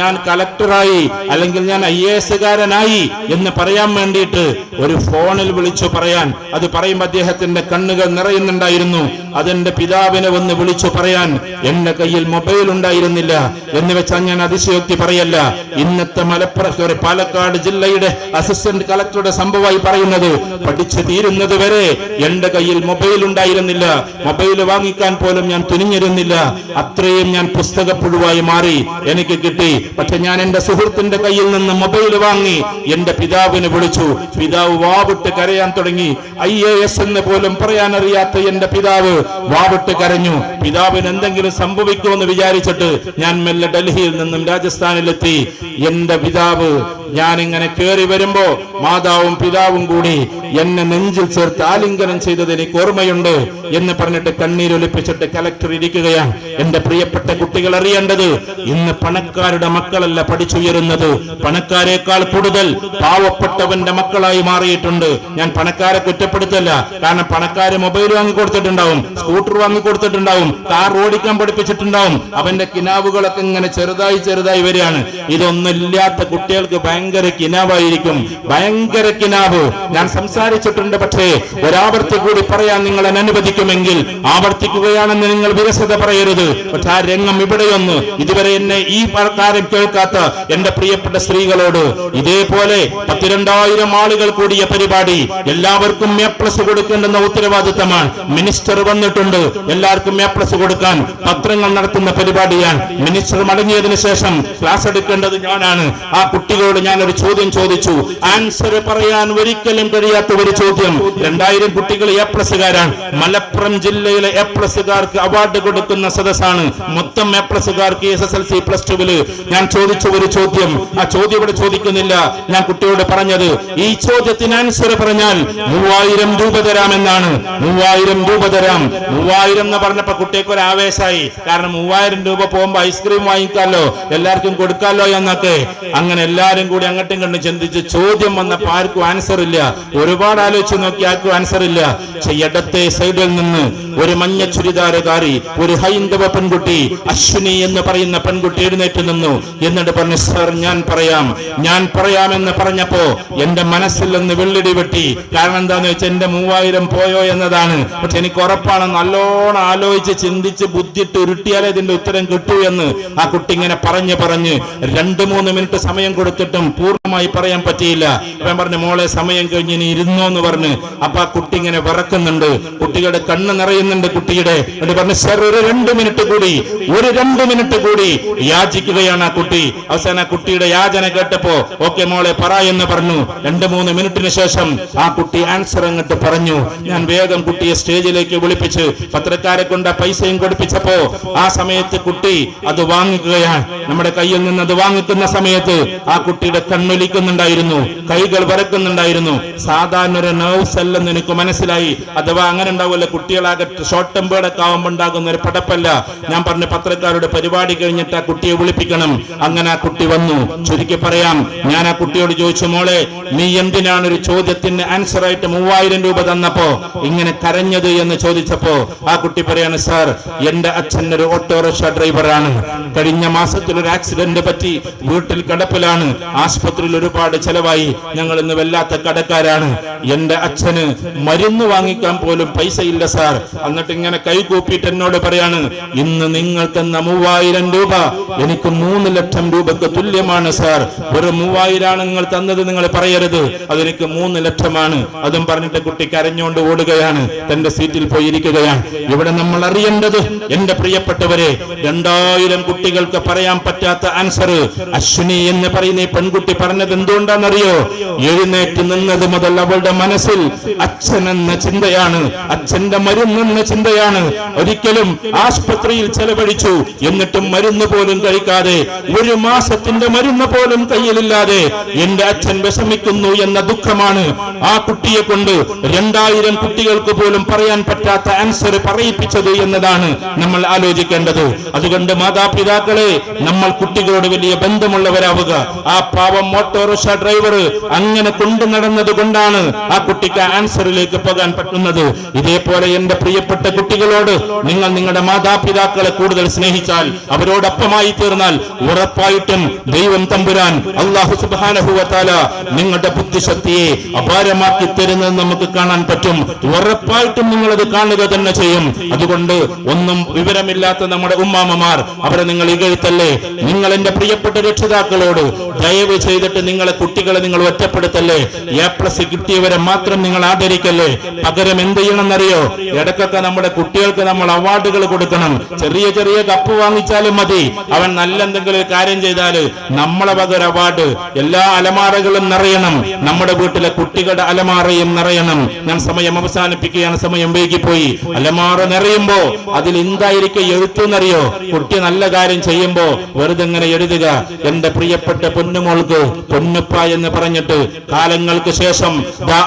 ഞാൻ കളക്ടറായി അല്ലെങ്കിൽ ഞാൻ ഐ എ എസുകാരനായി എന്ന് പറയാൻ വേണ്ടിയിട്ട് ഒരു ഫോണിൽ വിളിച്ചു പറയാൻ. അത് പറയുമ്പോൾ അദ്ദേഹത്തിന്റെ കണ്ണുകൾ നിറയുന്നുണ്ടായിരുന്നു. അതെന്റെ പിതാവിനെ ഒന്ന് വിളിച്ചു പറയാൻ. എന്റെ കയ്യിൽ മൊബൈൽ ഉണ്ടായിരുന്നില്ല എന്ന് വെച്ചാൽ ഞാൻ അതിശയോക്തി പറയല്ല. ഇന്നത്തെ മലപ്പുറം പാലക്കാട് ജില്ലയുടെ അസിസ്റ്റന്റ് കളക്ടറുടെ സംഭവമായി പറയുന്നത് പഠിച്ചു തീരുന്നത് വരെ എന്റെ കയ്യിൽ മൊബൈൽ ഉണ്ടായിരുന്നില്ല. മൊബൈൽ വാങ്ങിക്കാൻ പോലും ഞാൻ തുനിഞ്ഞിരുന്നില്ല അത്രയും ഞാൻ പുസ്തകപ്പുഴുവായി മാറി. എനിക്ക് കിട്ടി. പക്ഷെ ഞാൻ എന്റെ സുഹൃത്തിന്റെ കയ്യിൽ നിന്ന് മൊബൈൽ വാങ്ങി. എന്റെ പിതാവിനെ വിളിച്ചു. പിതാവ് വാവിട്ട് കരയാൻ തുടങ്ങി. ഐ എ എസ് എന്ന് പോലും പറയാൻ അറിയാത്ത എന്റെ പിതാവ് വാവിട്ട് കരഞ്ഞു. പിതാവിന് എന്തെങ്കിലും സംഭവിക്കുമെന്ന് വിചാരിച്ചിട്ട് ഞാൻ മെല്ലെ ഡൽഹിയിൽ നിന്നും രാജസ്ഥാനിലെത്തി. എന്റെ പിതാവ് ഞാൻ ഇങ്ങനെ കേറി വരുമ്പോ മാതാവും പിതാവും കൂടി എന്നെ നെഞ്ചിൽ ചേർത്ത് ആലിംഗനം ചെയ്തത് എനിക്ക് ഓർമ്മയുണ്ട് എന്ന് പറഞ്ഞിട്ട് കണ്ണീരൊലിപ്പിച്ചിട്ട് കലക്ടർ ഇരിക്കുകയാണ്. എന്റെ പ്രിയപ്പെട്ട കുട്ടികൾ അറിയേണ്ടത് ഇന്ന് പണക്കാരുടെ മക്കളല്ല പഠിച്ചുയരുന്നത്. പണക്കാരേക്കാൾ കൂടുതൽ പാവപ്പെട്ടവന്റെ മക്കളായി മാറിയിട്ടുണ്ട്. ഞാൻ പണക്കാരെ കുറ്റപ്പെടുത്തല്ല. കാരണം പണക്കാര് മൊബൈൽ വാങ്ങി കൊടുത്തിട്ടുണ്ടാവും സ്കൂട്ടർ വാങ്ങി കൊടുത്തിട്ടുണ്ടാവും കാർ ഓടിക്കാൻ പഠിപ്പിച്ചിട്ടുണ്ടാവും. അവന്റെ കിനാവുകളൊക്കെ ഇങ്ങനെ ചെറുതായി ചെറുതായി വരികയാണ്. ഇതൊന്നുമില്ലാത്ത കുട്ടികൾക്ക് ഭയങ്കര കിനാവായിരിക്കും. ഭയങ്കര കിനാവ്. ഞാൻ സംസാരിച്ചിട്ടുണ്ട് പക്ഷേ ഒരാവർത്തി കൂടി പറയാൻ നിങ്ങൾ അനുവദിക്കുമെങ്കിൽ ആവർത്തിക്കുകയാണെന്ന് നിങ്ങൾ വിരസത പറയരുത്. പക്ഷെ ആ രംഗം ഇവിടെയൊന്ന്. ഇതുവരെ എന്നെ ഈ കാര്യം കേൾക്കാത്ത എന്റെ പ്രിയപ്പെട്ട സ്ത്രീകളോട് ഇതേപോലെ പത്തിരണ്ടായിരം ആളുകൾ കൂടിയ പരിപാടി എല്ലാവർക്കും എ പ്ലസ് കൊടുക്കേണ്ടുന്ന ഉത്തരവാദിത്തമാണ്. മിനിസ്റ്റർ വന്നിട്ടുണ്ട്. എല്ലാവർക്കും എ പ്ലസ് കൊടുക്കാൻ പത്രങ്ങൾ നടത്തുന്ന പരിപാടിയാണ്. മിനിസ്റ്റർ മടങ്ങിയതിനു ശേഷം ക്ലാസ് എടുക്കേണ്ടത് ഞാനാണ്. ആ കുട്ടികളോട് ഞാൻ ഒരു ചോദ്യം ചോദിച്ചു. ആൻസർ പറയാൻ ഒരിക്കലും കഴിയാത്ത ഒരു ചോദ്യം. രണ്ടായിരം കുട്ടികൾ എ പ്ലസുകാരാണ് മലപ്പുറം ജില്ലയിലെ എ പ്ലസുകാർക്ക് അവാർഡ് കൊടുക്കുന്ന സദസ്സാണ്. മൊത്തം A പ്ലസുകാർക്ക് S S L C plus ടുവിൽ ഞാൻ ചോദിച്ച ഒരു ചോദ്യം. ആ ചോദ്യം ഇവിടെ ചോദിക്കുന്നില്ല. ഞാൻ കുട്ടിയോട് പറഞ്ഞത് ഈ ചോദ്യത്തിന് ആൻസർ പറഞ്ഞാൽ മൂവായിരം രൂപ തരാമെന്നാണ്. മൂവായിരം രൂപ തരാം. മൂവായിരം എന്ന് പറഞ്ഞപ്പോ കുട്ടിക്ക് ഒരു ആവേശമായി കാരണം മൂവായിരം രൂപ പോകുമ്പോ ഐസ്ക്രീം വാങ്ങിക്കാലോ എല്ലാവർക്കും കൊടുക്കാലോ എന്നൊക്കെ. അങ്ങനെ എല്ലാരും കൂടി അങ്ങോട്ടും കണ്ടും ചിന്തിച്ച് ചോദ്യം വന്നപ്പോ ആർക്കും ആൻസർ ഇല്ല. ഒരുപാട് ആലോചിച്ച് നോക്കി ആർക്കും ആൻസർ ഇല്ല. ഇടത്തെ സൈഡിൽ നിന്ന് ഒരു മഞ്ഞ ചുരിദാരകാരി ഒരു ഹൈന്ദവ പെൺകുട്ടി അശ്വിനി എന്ന് പറയുന്ന പെൺകുട്ടി എഴുന്നേറ്റ് നിന്നു. എന്നിട്ട് പറഞ്ഞു സർ ഞാൻ പറയാം. ഞാൻ പറയാമെന്ന് പറഞ്ഞപ്പോ എന്റെ മനസ്സിൽ നിന്ന് വെള്ളിടി വെട്ടി. കാരണം എന്താന്ന് വെച്ചാൽ എന്റെ മൂവായിരം പോയോ എന്നതാണ്. പക്ഷെ എനിക്ക് ഉറപ്പാണ് നല്ലോണം ആലോചിച്ച് ചിന്തിച്ച് ബുദ്ധിട്ട് ഉരുട്ടിയാലേ ഇതിന്റെ ഉത്തരം കിട്ടൂ എന്ന്. ആ കുട്ടി ഇങ്ങനെ പറഞ്ഞു പറഞ്ഞ് രണ്ടു മൂന്ന് മിനിറ്റ് സമയം കൊടുത്തിട്ടും പൂർണമായി പറയാൻ പറ്റിയില്ല. അവൻ പറഞ്ഞു മോളെ സമയം കഴിഞ്ഞ് ഇനി ഇരുന്നോ എന്ന് പറഞ്ഞ്. അപ്പൊ ആ കുട്ടി ഇങ്ങനെ വിറക്കുന്നുണ്ട്. കുട്ടികളുടെ കണ്ണ് നിറയുന്നുണ്ട് കുട്ടിയുടെ. എന്നിട്ട് പറഞ്ഞു സർ ഒരു രണ്ട് മിനിറ്റ് കൂടി ഒരു രണ്ട് മിനിറ്റ് കൂടി യാചിക്കുകയാണ് ആ കുട്ടി. അവസാനം കുട്ടിയുടെ യാചന കേട്ടപ്പോ ഓക്കെ മോളെ പറ എന്ന് പറഞ്ഞു. രണ്ട് മൂന്ന് മിനിറ്റിന് ശേഷം ആ കുട്ടി ആൻസർ അങ്ങോട്ട് പറഞ്ഞു. ഞാൻ വേഗം കുട്ടിയെ സ്റ്റേജിലേക്ക് വിളിപ്പിച്ച് പത്രക്കാരെ കൊണ്ട് പൈസയും കൊടുപ്പിച്ചപ്പോ ആ സമയത്ത് കുട്ടി അത് വാങ്ങിക്കുകയാണ് നമ്മുടെ കയ്യിൽ നിന്ന് അത് വാങ്ങിക്കുന്ന സമയത്ത് ആ കുട്ടിയുടെ കണ്ണൊലിക്കുന്നുണ്ടായിരുന്നു കൈകൾ വരക്കുന്നുണ്ടായിരുന്നു. സാധാരണ ഒരു നെർവ്സ് അല്ലെന്ന് എനിക്ക് മനസ്സിലായി. അഥവാ അങ്ങനെ ഉണ്ടാവുമല്ലോ കുട്ടികളാകെ ഷോർട്ട് ടെമ്പേർഡൊക്കെ ആവുമ്പോൾ ഉണ്ടാകുന്ന ഒരു പടപ്പല്ല. ഞാൻ പറഞ്ഞ പത്രക്കാരുടെ പരിപാടി കഴിഞ്ഞിട്ട് ആ കുട്ടിയെ വിളിപ്പിക്കണം. അങ്ങനെ ആ കുട്ടി വന്നു. ചുരുക്കി പറയാം ഞാൻ ആ കുട്ടിയോട് ചോദിച്ചു മോളെ നീ എന്തിനാണ് ഒരു ചോദ്യത്തിന് ആൻസർ ആയിട്ട് മൂവായിരം രൂപ തന്നപ്പോ ഇങ്ങനെ കരഞ്ഞത് എന്ന് ചോദിച്ചപ്പോ ആ കുട്ടി പറയാണ് സാർ എന്റെ അച്ഛൻ ഒരു ഓട്ടോറിക്ഷ ഡ്രൈവറാണ് കഴിഞ്ഞ മാസത്തിൽ ഒരു ആക്സിഡന്റ് പറ്റി വീട്ടിൽ കിടപ്പിലാണ്. ആശുപത്രിയിൽ ഒരുപാട് ചെലവായി. ഞങ്ങൾ ഇന്ന് വല്ലാത്ത കടക്കാരാണ്. എന്റെ അച്ഛന് മരുന്ന് വാങ്ങിക്കാൻ പോലും പൈസ ഇല്ല സാർ. എന്നിട്ട് ഇങ്ങനെ കൈകൂപ്പിയിട്ട് എന്നോട് പറയാണ് ഇന്ന് നിങ്ങൾ തന്ന മൂവായിരം രൂപ എനിക്ക് മൂന്ന് ലക്ഷം രൂപക്ക് തുല്യമാണ് സാർ. ഒരു മൂവായിരമാണ് നിങ്ങൾ തന്നത് നിങ്ങൾ പറയരുത്. അതെനിക്ക് മൂന്ന് ലക്ഷമാണ്. അതും പറഞ്ഞിട്ട് കുട്ടി കരഞ്ഞുകൊണ്ട് ഓടുകയാണ്. തന്റെ സീറ്റിൽ പോയിരിക്കുകയാണ്. ഇവിടെ നമ്മൾ അറിയേണ്ടത് എന്റെ പ്രിയപ്പെട്ടവരെ രണ്ടായിരം കുട്ടികൾക്ക് പറയാൻ പറ്റാത്ത ആൻസർ അശ്വിനി എന്ന് പറയുന്ന ഈ പെൺകുട്ടി പറഞ്ഞത് എന്തുകൊണ്ടാണെന്നറിയോ? എഴുന്നേറ്റ് നിന്നത് മുതൽ അവളുടെ മനസ്സിൽ അച്ഛൻ എന്ന ചിന്തയാണ്. അച്ഛന്റെ മരുന്ന് എന്ന ചിന്തയാണ്. ഒരിക്കലും ആശുപത്രിയിൽ ചെലവഴിച്ചു എന്നിട്ടും മരുന്ന് പോലും കഴിക്കാതെ ഒരു മാസത്തിന്റെ മരുന്ന് പോലും കയ്യിലില്ലാതെ എന്റെ അച്ഛൻ വിഷമിക്കുന്നു എന്ന ദുഃഖമാണ്. ആ കുട്ടിയെ കൊണ്ട് രണ്ടായിരം കുട്ടികൾക്ക് പോലും പറയാൻ പറ്റാത്ത ആൻസർ പറയിപ്പിച്ചത് എന്നതാണ് നമ്മൾ ആലോചിക്കേണ്ടത്. അതുകൊണ്ട് മാതാപിതാക്കളെ നമ്മൾ കുട്ടികളോട് വലിയ ബന്ധമുള്ളവരാവുക. ആ പാവം ഓട്ടോറിക്ഷ ഡ്രൈവർ അങ്ങനെ കൊണ്ടു നടന്നത് കൊണ്ടാണ് ആ കുട്ടിക്ക് ആൻസറിലേക്ക് പോകാൻ പറ്റുന്നത്. ഇതേപോലെ എന്റെ പ്രിയപ്പെട്ട കുട്ടികളോട് നിങ്ങൾ നിങ്ങളുടെ മാതാപിതാക്കളെ കൂടുതൽ സ്നേഹിച്ചാൽ അവരോടൊപ്പമായി തീർന്നാൽ ഉറപ്പായിട്ടും ദൈവം തമ്പുരാൻ അള്ളാഹു സുബാനഹുവത്താല നിങ്ങളുടെ ബുദ്ധിശക്തിയെ അപാരമാക്കി തരുന്നത് നമുക്ക് കാണാൻ പറ്റും. ഉറപ്പായിട്ടും നിങ്ങൾ അത് കാണുക തന്നെ ചെയ്യും. അതുകൊണ്ട് ഒന്നും വിവരമില്ലാത്ത നമ്മുടെ ഉമ്മാമമാർ അവരെ നിങ്ങൾ ഇകഴ്ത്തല്ലേ? നിങ്ങൾ എന്റെ പ്രിയപ്പെട്ട രക്ഷിതാക്കളോട് ദയവ് ചെയ്തിട്ട് നിങ്ങളെ കുട്ടികളെ നിങ്ങൾ ഒറ്റപ്പെടുത്തല്ലേ? എ പ്ലസ് കിട്ടിയവരെ മാത്രം നിങ്ങൾ ആദരിക്കല്ലേ? പകരം എന്ത് ചെയ്യണമെന്നറിയോ? ഇടക്കൊക്കെ നമ്മുടെ കുട്ടികൾക്ക് നമ്മൾ അവാർഡുകൾ കൊടുക്കണം. ചെറിയ ചെറിയ കപ്പ് വാങ്ങിച്ചാലും മതി. അവൻ നല്ല എന്തെങ്കിലും കാര്യം ചെയ്താൽ നമ്മളെ പകരം അവാർഡ് എല്ലാ അലമാറകളും നിറയണം. നമ്മുടെ വീട്ടിലെ കുട്ടികളുടെ അലമാറയും നിറയണം. ഞാൻ സമയം അവസാനിപ്പിക്കുകയാണ്. സമയം വൈകിപ്പോയി. അലമാറ നിറയുമ്പോ അതിൽ എന്തായിരിക്കും എഴുത്തുന്നറിയോ? കുട്ടി നല്ല കാര്യം ചെയ്യുമ്പോ വെറുതെ ഇങ്ങനെ എഴുതുക. എന്റെ പ്രിയപ്പെട്ട പൊന്നുമോൾക്ക് പൊന്നുപ്പ എന്ന് പറഞ്ഞിട്ട് കാലങ്ങൾക്ക് ശേഷം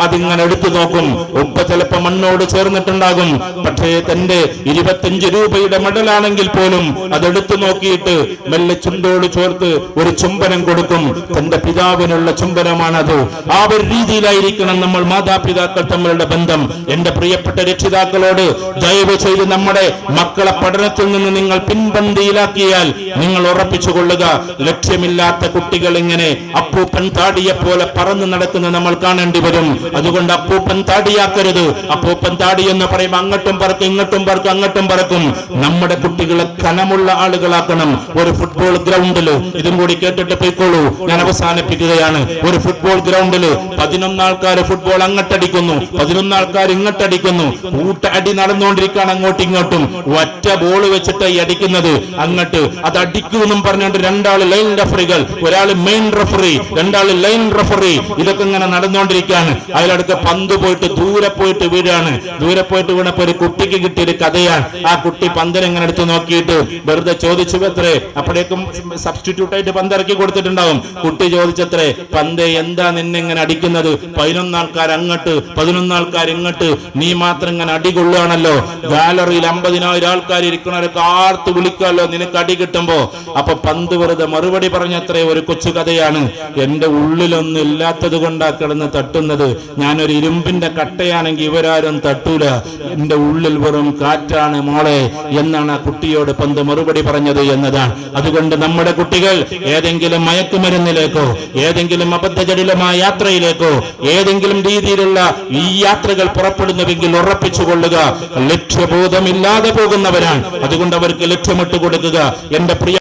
അതിങ്ങനെ എടുത്തു നോക്കും. ഉപ്പ ചിലപ്പോ മണ്ണോട് ചേർന്നിട്ടുണ്ടാകും. പക്ഷേ തന്റെ ഇരുപത്തിയഞ്ച് രൂപയുടെ മെഡലാണെങ്കിൽ പോലും അതെടുത്തു നോക്കിയിട്ട് മെല്ലെ ചുണ്ടോട് ചേർത്ത് ഒരു ചുംബനം കൊടുക്കും. തന്റെ പിതാവിനുള്ള ചുംബനമാണത്. ആ ഒരു രീതിയിലായിരിക്കണം നമ്മൾ മാതാപിതാക്കൾ തമ്മിലുള്ള ബന്ധം. എന്റെ പ്രിയപ്പെട്ട രക്ഷിതാക്കളോട് ദയവ് ചെയ്ത് നമ്മുടെ മക്കളെ പഠനത്തിൽ നിന്ന് നിങ്ങൾ പിൻപന്തിയിലാക്കിയാൽ നിങ്ങൾ ഉറപ്പിച്ചു കൊള്ളുക. ലക്ഷ്യമില്ലാത്ത കുട്ടികൾ ഇങ്ങനെ അപ്പൂപ്പൻ താടിയെ പോലെ പറന്ന് നടക്കുന്ന നമ്മൾ കാണേണ്ടി വരും. അതുകൊണ്ട് അപ്പൂപ്പൻ താടിയാക്കരുത്. അപ്പൂപ്പൻ താടി എന്ന് പറയുമ്പോൾ അങ്ങോട്ടും പറക്കും ഇങ്ങോട്ടും പറക്കും അങ്ങോട്ടും പറക്കും. നമ്മുടെ കുട്ടികളെ കനമുള്ള ആളുകളാക്കണം. ഒരു ഫുട്ബോൾ ഗ്രൗണ്ടിൽ ഇതും കൂടി കേട്ടിട്ട് പോയിക്കോളൂ. ഞാൻ അവസാനിപ്പിക്കുകയാണ്. ഒരു ഫുട്ബോൾ ഗ്രൗണ്ടിൽ പതിനൊന്ന് ആൾക്കാർ ഫുട്ബോൾ അങ്ങട്ടടിക്കുന്നു. പതിനൊന്ന് ആൾക്കാർ ഇങ്ങോട്ടടിക്കുന്നു. കൂട്ട അടി നടന്നുകൊണ്ടിരിക്കുകയാണ് അങ്ങോട്ടും ഇങ്ങോട്ടും. ഒറ്റ ബോൾ വെച്ചിട്ട് അടിക്കുന്നത്. അങ്ങോട്ട് അത് അടിക്കുമെന്നും പറഞ്ഞുകൊണ്ട് രണ്ടാൾ ലൈൻ റഫറികൾ ഒരാൾ മെയിൻ റഫറി രണ്ടാൾ ലൈൻ റഫറി ഇതൊക്കെ ഇങ്ങനെ നടന്നുകൊണ്ടിരിക്കുകയാണ്. അതിലടുത്ത് പന്ത് പോയിട്ട് ദൂരെ പോയിട്ട് വീഴാണ്. ദൂരെ പോയിട്ട് വീണപ്പോ ഒരു കുട്ടിക്ക് കിട്ടിയ ഒരു കഥയാണ്. ആ കുട്ടി പന്തിനെ ഇങ്ങനെ എടുത്ത് നോക്കിയിട്ട് വെറുതെ ചോദിച്ചു എത്രേ അപ്പോഴേക്കും സബ്സ്റ്റിറ്റ്യൂട്ട് ആയിട്ട് പന്ത് ഇറക്കി കൊടുത്തിട്ടുണ്ടാവും. കുട്ടി ചോദിച്ചത്രേ പന്ത് എന്താ നിന്നെ ഇങ്ങനെ അടിക്കുന്നത്? പതിനൊന്ന് ആൾക്കാർ അങ്ങോട്ട് പതിനൊന്ന് ആൾക്കാർ ഇങ്ങോട്ട്. നീ മാത്രം ഇങ്ങനെ അടി കൊള്ളുകയാണല്ലോ. ഗാലറിയിൽ അമ്പതിനായിരം ആൾക്കാർ ഇരിക്കണവരൊക്കെ ആർത്ത് വിളിക്കാമല്ലോ. നിനക്ക് അടി കിട്ടുമ്പോ. അപ്പൊ പന്ത് വെറുതെ മറുപടി പറഞ്ഞത്രേ ഒരു കൊച്ചു കഥയാണ് എന്റെ ഉള്ളിലൊന്നും ഇല്ലാത്തത് കൊണ്ടാ കിടന്ന് തട്ടുന്നത്. ഞാനൊരു ഇരുമ്പിന്റെ കട്ടയാണെങ്കിൽ ഇവരാരും തട്ടൂല. എന്റെ ഉള്ളിൽ വെറും കാറ്റാണ് മോളെ എന്നാണ് ആ കുട്ടിയോട് പന്ത് മറുപടി പറഞ്ഞത് എന്നതാണ്. അതുകൊണ്ട് നമ്മുടെ കുട്ടികൾ ഏതെങ്കിലും മയക്കുമരുന്നിലേക്കോ ഏതെങ്കിലും അബദ്ധജടിലമായ യാത്രയിലേക്കോ ഏതെങ്കിലും രീതിയിലുള്ള ഈ യാത്രകൾ പുറപ്പെടുന്നുവെങ്കിൽ ഉറപ്പിച്ചു കൊള്ളുക. ലക്ഷ്യബോധമില്ലാതെ പോകുന്നവരാണ്. അതുകൊണ്ട് അവർക്ക് ലക്ഷ്യമിട്ട് കൊടുക്കുക. എന്റെ പ്രിയ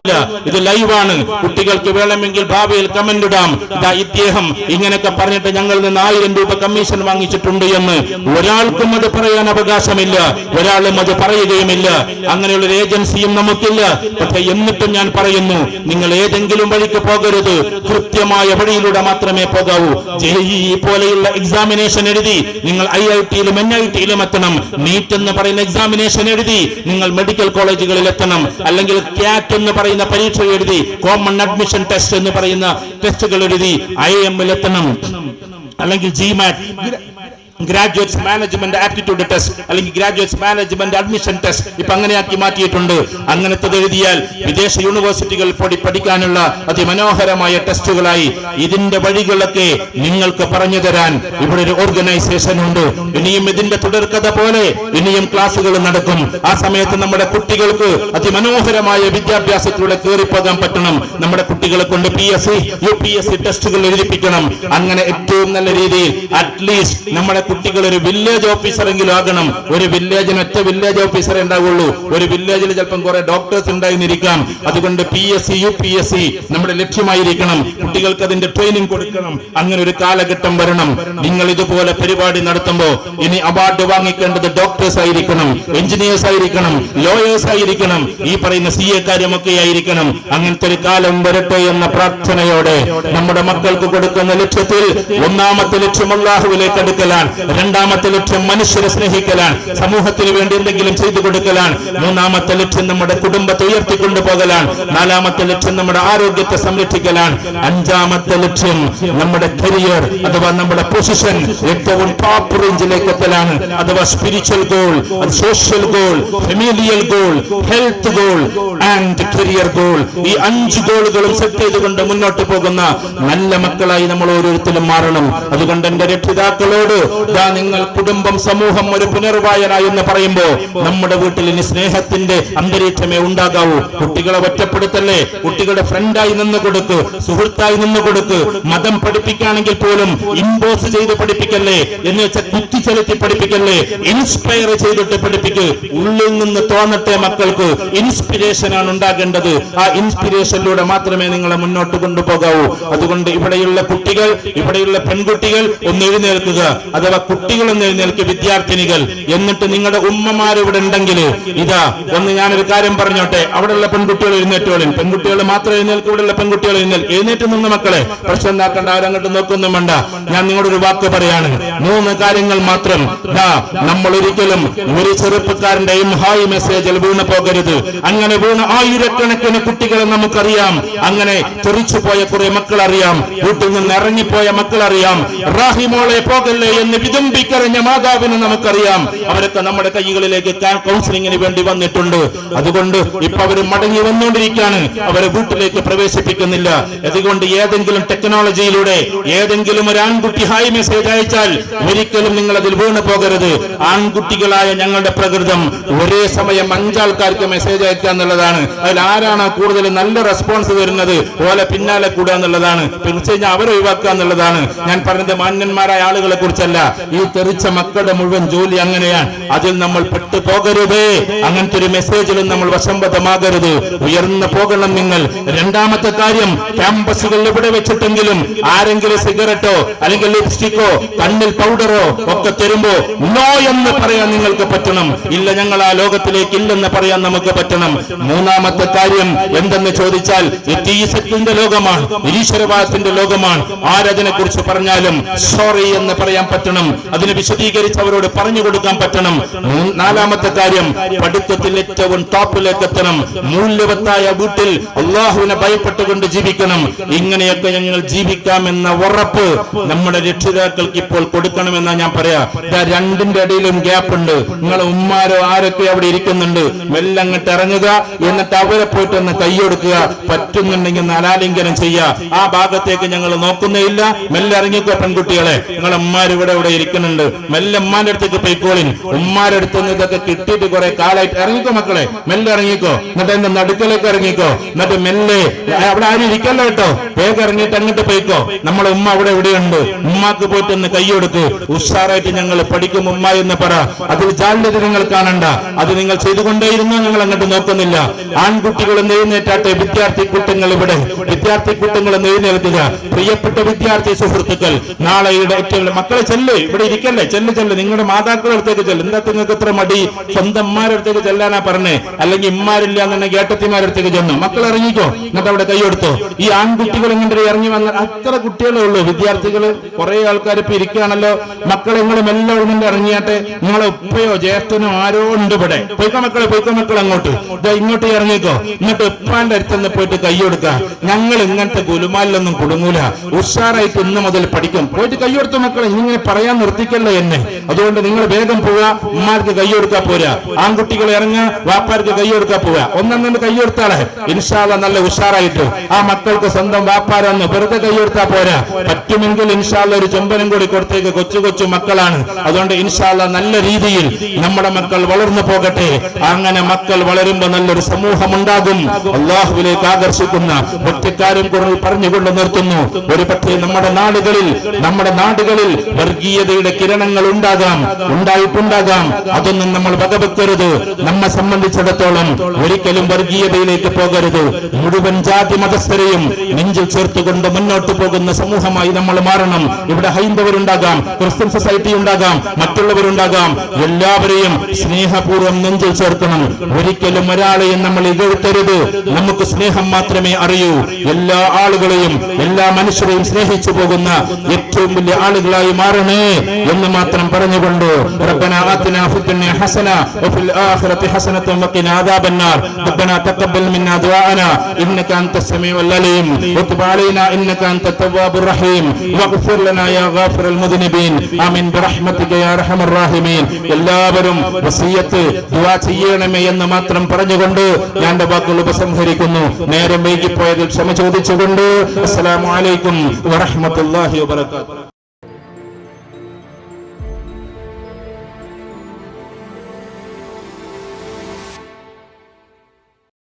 ഇത് ലൈവാണ്. കുട്ടികൾക്ക് വേണമെങ്കിൽ ഭാവിയിൽ കമന്റ് ഇടാം. ഇതാ ഇദ്ദേഹം ഇങ്ങനെയൊക്കെ പറഞ്ഞിട്ട് ഞങ്ങളിൽ നിന്ന് ആയിരം രൂപ കമ്മീഷൻ വാങ്ങിച്ചിട്ടുണ്ട് എന്ന് ഒരാൾക്കും അത് പറയാൻ അവകാശമില്ല. ഒരാളും അത് പറയുകയുമില്ല. അങ്ങനെയുള്ള ഒരു ഏജൻസിയും നമുക്കില്ല. പക്ഷെ എന്നിട്ടും ഞാൻ പറയുന്നു നിങ്ങൾ ഏതെങ്കിലും വഴിക്ക് പോകരുത്. കൃത്യമായ വഴിയിലൂടെ മാത്രമേ പോകാവൂ. ജെഇഇ പോലെയുള്ള എക്സാമിനേഷൻ എഴുതി നിങ്ങൾ ഐ ഐ ടിയിലും എൻ ഐ ടിയിലും എത്തണം. നീറ്റ് എന്ന് പറയുന്ന എക്സാമിനേഷൻ എഴുതി നിങ്ങൾ മെഡിക്കൽ കോളേജുകളിൽ എത്തണം. അല്ലെങ്കിൽ ക്യാറ്റ് എന്ന് പറയുന്ന പരീക്ഷ എഴുതി കോമൺ അഡ്മിഷൻ ടെസ്റ്റ് എന്ന് പറയുന്ന ടെസ്റ്റുകൾ എഴുതി ഐ എത്തണം. അല്ലെങ്കിൽ GMAT graduates management aptitude test അല്ലെങ്കിൽ ഗ്രാജുവേറ്റ്സ് മാനേജ്മെന്റ് അഡ്മിഷൻ ടെസ്റ്റ് ഇപ്പൊ അങ്ങനെയാക്കി മാറ്റിയിട്ടുണ്ട്. അങ്ങനത്തെ എഴുതിയാൽ വിദേശ യൂണിവേഴ്സിറ്റികൾ പൊടി പഠിക്കാനുള്ള അതിമനോഹരമായ ടെസ്റ്റുകളായി ഇതിന്റെ വഴികളൊക്കെ നിങ്ങൾക്ക് പറഞ്ഞു തരാൻ ഇവിടെ ഒരു ഓർഗനൈസേഷൻ ഉണ്ട്. ഇനിയും ഇതിന്റെ തുടർക്കഥ പോലെ ഇനിയും ക്ലാസ്സുകൾ നടക്കും. ആ സമയത്ത് നമ്മുടെ കുട്ടികൾക്ക് അതിമനോഹരമായ വിദ്യാഭ്യാസത്തിലൂടെ കയറിപ്പോകാൻ പറ്റണം. നമ്മുടെ കുട്ടികളെ കൊണ്ട് P S C U P S C ടെസ്റ്റുകൾ എഴുതിപ്പിക്കണം. അങ്ങനെ ഏറ്റവും നല്ല രീതിയിൽ അറ്റ്ലീസ്റ്റ് നമ്മുടെ കുട്ടികൾ ഒരു വില്ലേജ് ഓഫീസറെങ്കിലും ആകണം. ഒരു വില്ലേജിന് ഒറ്റ വില്ലേജ് ഓഫീസറെ ഉണ്ടാവുള്ളൂ. ഒരു വില്ലേജിൽ ചിലപ്പം കുറെ ഡോക്ടേഴ്സ് ഉണ്ടായിരുന്നിരിക്കാം. അതുകൊണ്ട് P S C U P S C നമ്മുടെ ലക്ഷ്യമായിരിക്കണം. കുട്ടികൾക്ക് അതിന്റെ ട്രെയിനിങ് കൊടുക്കണം. അങ്ങനെ ഒരു കാലഘട്ടം വരണം. നിങ്ങൾ ഇതുപോലെ പരിപാടി നടത്തുമ്പോൾ ഇനി അവാർഡ് വാങ്ങിക്കേണ്ടത് ഡോക്ടേഴ്സ് ആയിരിക്കണം. എഞ്ചിനീയേഴ്സ് ആയിരിക്കണം. ലോയേഴ്സ് ആയിരിക്കണം. ഈ പറയുന്ന സി എ കാര്യമൊക്കെ ആയിരിക്കണം. അങ്ങനത്തെ ഒരു കാലം വരട്ടെ എന്ന പ്രാർത്ഥനയോടെ നമ്മുടെ മക്കൾക്ക് കൊടുക്കുന്ന ലക്ഷ്യത്തിൽ ഒന്നാമത്തെ ലക്ഷ്യം അള്ളാഹുവിലേക്ക് അടുക്കലാണ്. രണ്ടാമത്തെ ലക്ഷ്യം മനുഷ്യരെ സ്നേഹിക്കലാണ്. സമൂഹത്തിന് വേണ്ടി എന്തെങ്കിലും ചെയ്തു കൊടുക്കലാണ്. മൂന്നാമത്തെ ലക്ഷ്യം നമ്മുടെ കുടുംബത്തെ ഉയർത്തിക്കൊണ്ടു പോകലാണ്. നാലാമത്തെ ലക്ഷ്യം നമ്മുടെ ആരോഗ്യത്തെ സംരക്ഷിക്കലാണ്. അഞ്ചാമത്തെ ലക്ഷ്യം നമ്മുടെ കരിയർ അഥവാ നമ്മുടെ പൊസിഷൻ ഏറ്റവും ടോപ്പ് റേഞ്ചിലേക്ക് എത്തലാണ്. അഥവാ spiritual goal social goal familial goal health goal and career goal ഈ അഞ്ച് ഗോളുകളും സെറ്റ് ചെയ്തുകൊണ്ട് മുന്നോട്ട് പോകുന്ന നല്ല മക്കളായി നമ്മൾ ഓരോരുത്തരും മാറണം. അതുകൊണ്ട് എന്റെ രക്ഷിതാക്കളോട് ദാ നിങ്ങൾ കുടുംബം സമൂഹം ഒരു പുനർവായന എന്ന് പറയുമ്പോ നമ്മുടെ വീട്ടിൽ ഇനി സ്നേഹത്തിന്റെ അന്തരീക്ഷമേ ഉണ്ടാകാവൂ. കുട്ടികളെ ഒറ്റപ്പെടുത്തല്ലേ? കുട്ടികളുടെ ഫ്രണ്ടായി നിന്ന് കൊടുക്ക് സുഹൃത്തായി നിന്ന് കൊടുക്ക്. മതം പഠിപ്പിക്കുകയാണെങ്കിൽ പോലും ഇമ്പോസ് ചെയ്ത് പഠിപ്പിക്കല്ലേ? എന്ന് വെച്ചാൽ കുത്തിച്ചെലുത്തി പഠിപ്പിക്കല്ലേ? ഇൻസ്പയർ ചെയ്തിട്ട് പഠിപ്പിക്ക്. ഉള്ളിൽ നിന്ന് തോന്നട്ടെ മക്കൾക്ക്. ഇൻസ്പിരേഷൻ ആണ് ഉണ്ടാകേണ്ടത്. ആ ഇൻസ്പിരേഷനിലൂടെ മാത്രമേ നിങ്ങളെ മുന്നോട്ട് കൊണ്ടുപോകാവൂ. അതുകൊണ്ട് ഇവിടെയുള്ള കുട്ടികൾ ഇവിടെയുള്ള പെൺകുട്ടികൾ ഒന്ന് എഴുന്നേൽക്കുക. അഥവാ കുട്ടികൾ ഒന്ന് വിദ്യാർത്ഥിനികൾ എന്നിട്ട് നിങ്ങളുടെ ഉമ്മമാർ ഇവിടെ ഉണ്ടെങ്കിൽ ഇതാ ഒന്ന് ഞാനൊരു കാര്യം പറഞ്ഞോട്ടെ. അവിടെയുള്ള പെൺകുട്ടികൾ എഴുന്നേറ്റോളിൻ പെൺകുട്ടികൾ മാത്രം എഴുന്നേൽക്കും ഇവിടെയുള്ള പെൺകുട്ടികൾ എഴുന്നേൽ എഴുന്നേറ്റ് നിന്ന് മക്കളെ പ്രശ്നം ഉണ്ടാക്കേണ്ട അവരങ്ങോട്ട് നോക്കൊന്നും വേണ്ട. ഞാൻ നിങ്ങളൊരു വാക്ക് പറയാണ്. മൂന്ന് കാര്യങ്ങൾ മാത്രം. ദാ നമ്മൾ ഒരിക്കലും ഒരു ചെറുപ്പക്കാരന്റെയും ഹായ് മെസ്സേജിൽ വീണ് പോകരുത്. അങ്ങനെ വീണ് ആയിരക്കണക്കിന് കുട്ടികളെ നമുക്കറിയാം. അങ്ങനെ തെറിച്ചു പോയ കുറെ മക്കൾ അറിയാം വീട്ടിൽ നിന്ന് ഇറങ്ങിപ്പോയ മക്കൾ അറിയാം റാഹിമോളെ പോകല്ലേ എന്ന് വിതുമ്പിക്കറിഞ്ഞ മാതാവിന് നമുക്കറിയാം. അവരൊക്കെ നമ്മുടെ കൈകളിലേക്ക് കൗൺസിലിങ്ങിന് വേണ്ടി വന്നിട്ടുണ്ട്. അതുകൊണ്ട് ഇപ്പൊ അവർ മടങ്ങി വന്നുകൊണ്ടിരിക്കുകയാണ്. അവരെ വീട്ടിലേക്ക് പ്രവേശിപ്പിക്കുന്നില്ല. അതുകൊണ്ട് ഏതെങ്കിലും ടെക്നോളജിയിലൂടെ ഏതെങ്കിലും ഒരു ആൺകുട്ടി ഹായ് മെസ്സേജ് അയച്ചാൽ ഒരിക്കലും നിങ്ങൾ അതിൽ വീണ് പോകരുത്. ആൺകുട്ടികളായ ഞങ്ങളുടെ പ്രകൃതം ഒരേ സമയം അഞ്ചാൾക്കാർക്ക് മെസ്സേജ് അയക്കുക എന്നുള്ളതാണ്. അതിൽ ആരാണ് കൂടുതൽ നല്ല റെസ്പോൺസ് വരുന്നത് ഓലെ പിന്നാലെ കൂടുക എന്നുള്ളതാണ്. തീർച്ചയായും അവരെ ഒഴിവാക്കുക എന്നുള്ളതാണ്. ഞാൻ പറഞ്ഞത് മാന്യന്മാരായ ആളുകളെ കുറിച്ചല്ല. ഈ തെറിച്ച മക്കളുടെ മുഴുവൻ ജോലി അങ്ങനെയാണ്. അതിൽ നമ്മൾ പെട്ടു പോകരുത് അങ്ങനത്തെ ഒരു മെസ്സേജിലും നമ്മൾ വശംബദ്ധമാകരുത്. ഉയർന്നു പോകണം നിങ്ങൾ. രണ്ടാമത്തെ കാര്യം ക്യാമ്പസുകളിൽ എവിടെ വെച്ചിട്ടെങ്കിലും ആരെങ്കിലും സിഗരറ്റോ അല്ലെങ്കിൽ ലിപ്സ്റ്റിക്കോ കണ്ണിൽ പൗഡറോ ഒക്കെ തരുമ്പോ നോ എന്ന് പറയാൻ നിങ്ങൾക്ക് പറ്റണം. ഇല്ല ഞങ്ങൾ ആ ലോകത്തിലേക്ക് ഇല്ലെന്ന് പറയാൻ നമുക്ക് പറ്റണം. മൂന്നാമത്തെ കാര്യം എന്തെന്ന് ചോദിച്ചാൽ എത്തീസത്തിന്റെ ലോകമാണ് നിരീശ്വരവാദത്തിന്റെ ലോകമാണ്. ആരതിനെ കുറിച്ച് പറഞ്ഞാലും സോറി എന്ന് പറയാൻ പറ്റണം. അതിനെ വിശദീകരിച്ച് അവരോട് പറഞ്ഞു കൊടുക്കാൻ പറ്റണം. നാലാമത്തെ കാര്യം പഠിത്തത്തിൽ ഏറ്റവും ടോപ്പിലേക്ക് എത്തണം മൂല്യവത്തായ വീട്ടിൽ അള്ളാഹുവിനെ ഭയപ്പെട്ടുകൊണ്ട് ജീവിക്കണം. ഇങ്ങനെയൊക്കെ ഞങ്ങൾ ജീവിക്കാമെന്ന ഉറപ്പ് നമ്മുടെ രക്ഷിതാക്കൾക്ക് ഇപ്പോൾ കൊടുക്കണമെന്നാ ഞാൻ പറയാ. രണ്ടിന്റെ ഇടയിലും ഗ്യാപ്പ് ഉണ്ട് നിങ്ങളെ ഉമ്മാരോ ആരൊക്കെ അവിടെ ഇരിക്കുന്നുണ്ട്? മെല്ലെ അങ്ങോട്ട് ഇറങ്ങുക എന്നിട്ട് അവരെ പോയിട്ട് ഒന്ന് കൈയൊടുക്കുക പറ്റുന്നുണ്ടെങ്കിൽ നാലാലിംഗനം ചെയ്യുക. ആ ഭാഗത്തേക്ക് ഞങ്ങൾ നോക്കുന്നേ ഇല്ല. മെല്ലെ ഇറങ്ങിക്കോ പെൺകുട്ടികളെ. നിങ്ങളെ ഉമ്മാരിവിടെ ഇവിടെ ഇവിടെ ഇരിക്കുന്നുണ്ട് മെല്ലെ ഉമ്മാന്റെ അടുത്തേക്ക് പോയിക്കോളിൻ. ഉമ്മാരുടെ അടുത്ത് നിന്ന് ഇതൊക്കെ കിട്ടിയിട്ട് കുറെ കാലായിട്ട് ഇറങ്ങിക്കോ മക്കളെ. മെല്ലെ ഇറങ്ങിക്കോ. എന്നിട്ട് എന്റെ നടുക്കലേക്ക് ഇറങ്ങിക്കോ. എന്നിട്ട് മെല്ലെ അവിടെ ആരും ഇരിക്കല്ലോ കേട്ടോ. വേഗം ഇറങ്ങിയിട്ട് അങ്ങോട്ട് പോയിക്കോ. നമ്മളെ ഉമ്മ അവിടെ എവിടെയുണ്ട് ഉമ്മാക്ക് പോയിട്ട് ഒന്ന് കൈയൊടുക്ക് ഉഷാറായിട്ട് ഞങ്ങൾ പഠിക്കും ഉമ്മ എന്ന് പറ. അതിൽ ജാള്യത നിങ്ങൾ കാണണ്ട. അത് നിങ്ങൾ ചെയ്തുകൊണ്ടേയിരുന്നോ ഞങ്ങൾ അങ്ങോട്ട് നോക്കുന്നില്ല. ആൺകുട്ടികൾ നെയ്യുന്നേറ്റാട്ടെ വിദ്യാർത്ഥി കൂട്ടങ്ങൾ ഇവിടെ. വിദ്യാർത്ഥി കൂട്ടങ്ങൾ നെയ്യുന്നേൽക്കുക പ്രിയപ്പെട്ട വിദ്യാർത്ഥി സുഹൃത്തുക്കൾ നാളെ ഏറ്റവും മക്കളെ ചെല്ല്. ഇവിടെ ഇരിക്കല്ലേ? ചെല്ല് ചെല്ല്. നിങ്ങളുടെ മാതാക്കളുടെ അടുത്തേക്ക് ചെല്ലു. എന്താ നിങ്ങൾക്ക് ഇത്ര മടി? സ്വന്തം അടുത്തേക്ക് ചെല്ലാനാ പറഞ്ഞേ. അല്ലെങ്കിൽ ഇമ്മാരില്ല എന്നുണ്ടെങ്കിൽ ഗേട്ടത്തിമാരുടെ അടുത്തേക്ക് ചെന്നു. മക്കൾ ഇറങ്ങിക്കോ. എന്നിട്ട് അവിടെ കൈയെടുത്തോ ഈ ആൺകുട്ടികൾ ഇങ്ങനെ ഇറങ്ങി വന്ന അത്ര കുട്ടികളേ ഉള്ളൂ. വിദ്യാർത്ഥികൾ കുറെ ആൾക്കാർ ഇപ്പൊ ഇരിക്കുകയാണല്ലോ. മക്കളെ നിങ്ങൾ മെല്ലെ ഒഴുകിന്റെ ഇറങ്ങിയാട്ടെ. നിങ്ങളെ ഉപ്പയോ ജ്യേഷ്ഠനോ ആരോ ഉണ്ട് ഇവിടെ. പൊയ്ക്കോ മക്കളെ പൊയ്ക്കോ മക്കൾ അങ്ങോട്ട്. ഇങ്ങോട്ട് ഇറങ്ങിക്കോ. എന്നിട്ട് ഉപ്പാന്റെ അടുത്തുനിന്ന് പോയിട്ട് കൈയെടുക്കുക ഞങ്ങൾ ഇങ്ങനത്തെ ഗുലുമാലിലൊന്നും കുടുങ്ങൂല. ഉഷാറായിട്ട് ഇന്ന് മുതൽ പഠിക്കും. പോയിട്ട് കൈയെടുത്ത മക്കളെ. ഇങ്ങനെ പറയാൻ നിർത്തിക്കല്ലോ എന്നെ? അതുകൊണ്ട് നിങ്ങൾ വേഗം പോവുക ഉമ്മാർക്ക് കൈയ്യെടുക്കാൻ പോരാ. ആൺകുട്ടികൾ ഇറങ്ങുക വാപ്പാർക്ക് കൈയ്യെടുക്കാൻ പോവുക. ഒന്നും കൈയ്യെടുത്താളെ ഇൻഷാല്ല നല്ല ഉഷാറായിട്ട്. ആ മക്കൾക്ക് സ്വന്തം വാപ്പാരെന്ന് വെറുതെ കൈയ്യെടുത്താ പോരാ. പറ്റുമെങ്കിൽ ഇൻഷാല്ല ഒരു ചെമ്പനും കൂടി കൊടുത്തേക്ക് കൊച്ചു കൊച്ചു മക്കളാണ്. അതുകൊണ്ട് ഇൻഷാല്ല നല്ല രീതിയിൽ നമ്മുടെ മക്കൾ വളർന്നു പോകട്ടെ. അങ്ങനെ മക്കൾ വളരുമ്പോ നല്ലൊരു സമൂഹം ഉണ്ടാകും അള്ളാഹുവിലേക്ക് ആകർഷിക്കുന്ന ഒറ്റക്കാരും കുറവ് പറഞ്ഞുകൊണ്ട് നിർത്തുന്നു. ഒരു പക്ഷേ നമ്മുടെ നാടുകളിൽ നമ്മുടെ നാടുകളിൽ വർഗീയതയുടെ കിരണങ്ങൾ ഉണ്ടാകാം ഉണ്ടായിട്ടുണ്ടാകാം. അതൊന്നും നമ്മൾ വകവെക്കരുത്. നമ്മെ സംബന്ധിച്ചിടത്തോളം ഒരിക്കലും വർഗീയതയിലേക്ക് പോകരുത്. മുഴുവൻ ജാതി മതസ്ഥരെയും നെഞ്ചിൽ ചേർത്തുകൊണ്ട് മുന്നോട്ട് പോകുന്ന സമൂഹമായി നമ്മൾ മാറണം. ഇവിടെ ഹൈന്ദവരുണ്ടാകാം ക്രിസ്ത്യൻ സൊസൈറ്റി ഉണ്ടാകാം മറ്റുള്ളവരുണ്ടാകാം. എല്ലാവരെയും സ്നേഹപൂർവം നെഞ്ചിൽ ചേർക്കണം. ഒരിക്കലും ഒരാളെയും നമ്മൾ ഇകഴ്ത്തരുത് നമുക്ക് സ്നേഹം മാത്രമേ അറിയൂ. എല്ലാ ആളുകളെയും എല്ലാ മനുഷ്യരെയും സ്നേഹിച്ചു പോകുന്ന ഏറ്റവും വലിയ ആളുകളായി മാറണേ. എന്ന് മാത്രം പറഞ്ഞുകൊണ്ട് ربنا آتنا في الدنيا حسنة وفي الآخرة حسنة وقنا عذاب النار ربنا تقبل منا دعاءنا إنك أنت السميع العليم وتب علينا إنك أنت التواب الرحيم واغفر لنا يا غافر المذنبين آمين برحمتك يا أرحم الراحمين എല്ലാവരും വസീയത്ത് ദുആ ചെയ്യണമേ എന്ന് മാത്രം പറഞ്ഞുകൊണ്ട് ഞാൻ എന്റെ വാക്കുകൾ ഉപസംഹരിക്കുന്നു നേരം വൈകിപ്പോയതിൽ ക്ഷമ ചോദിച്ചുകൊണ്ട് അസ്സലാമു അലൈക്കും വറഹ്മത്തുള്ളാഹി വബറകാതുഹു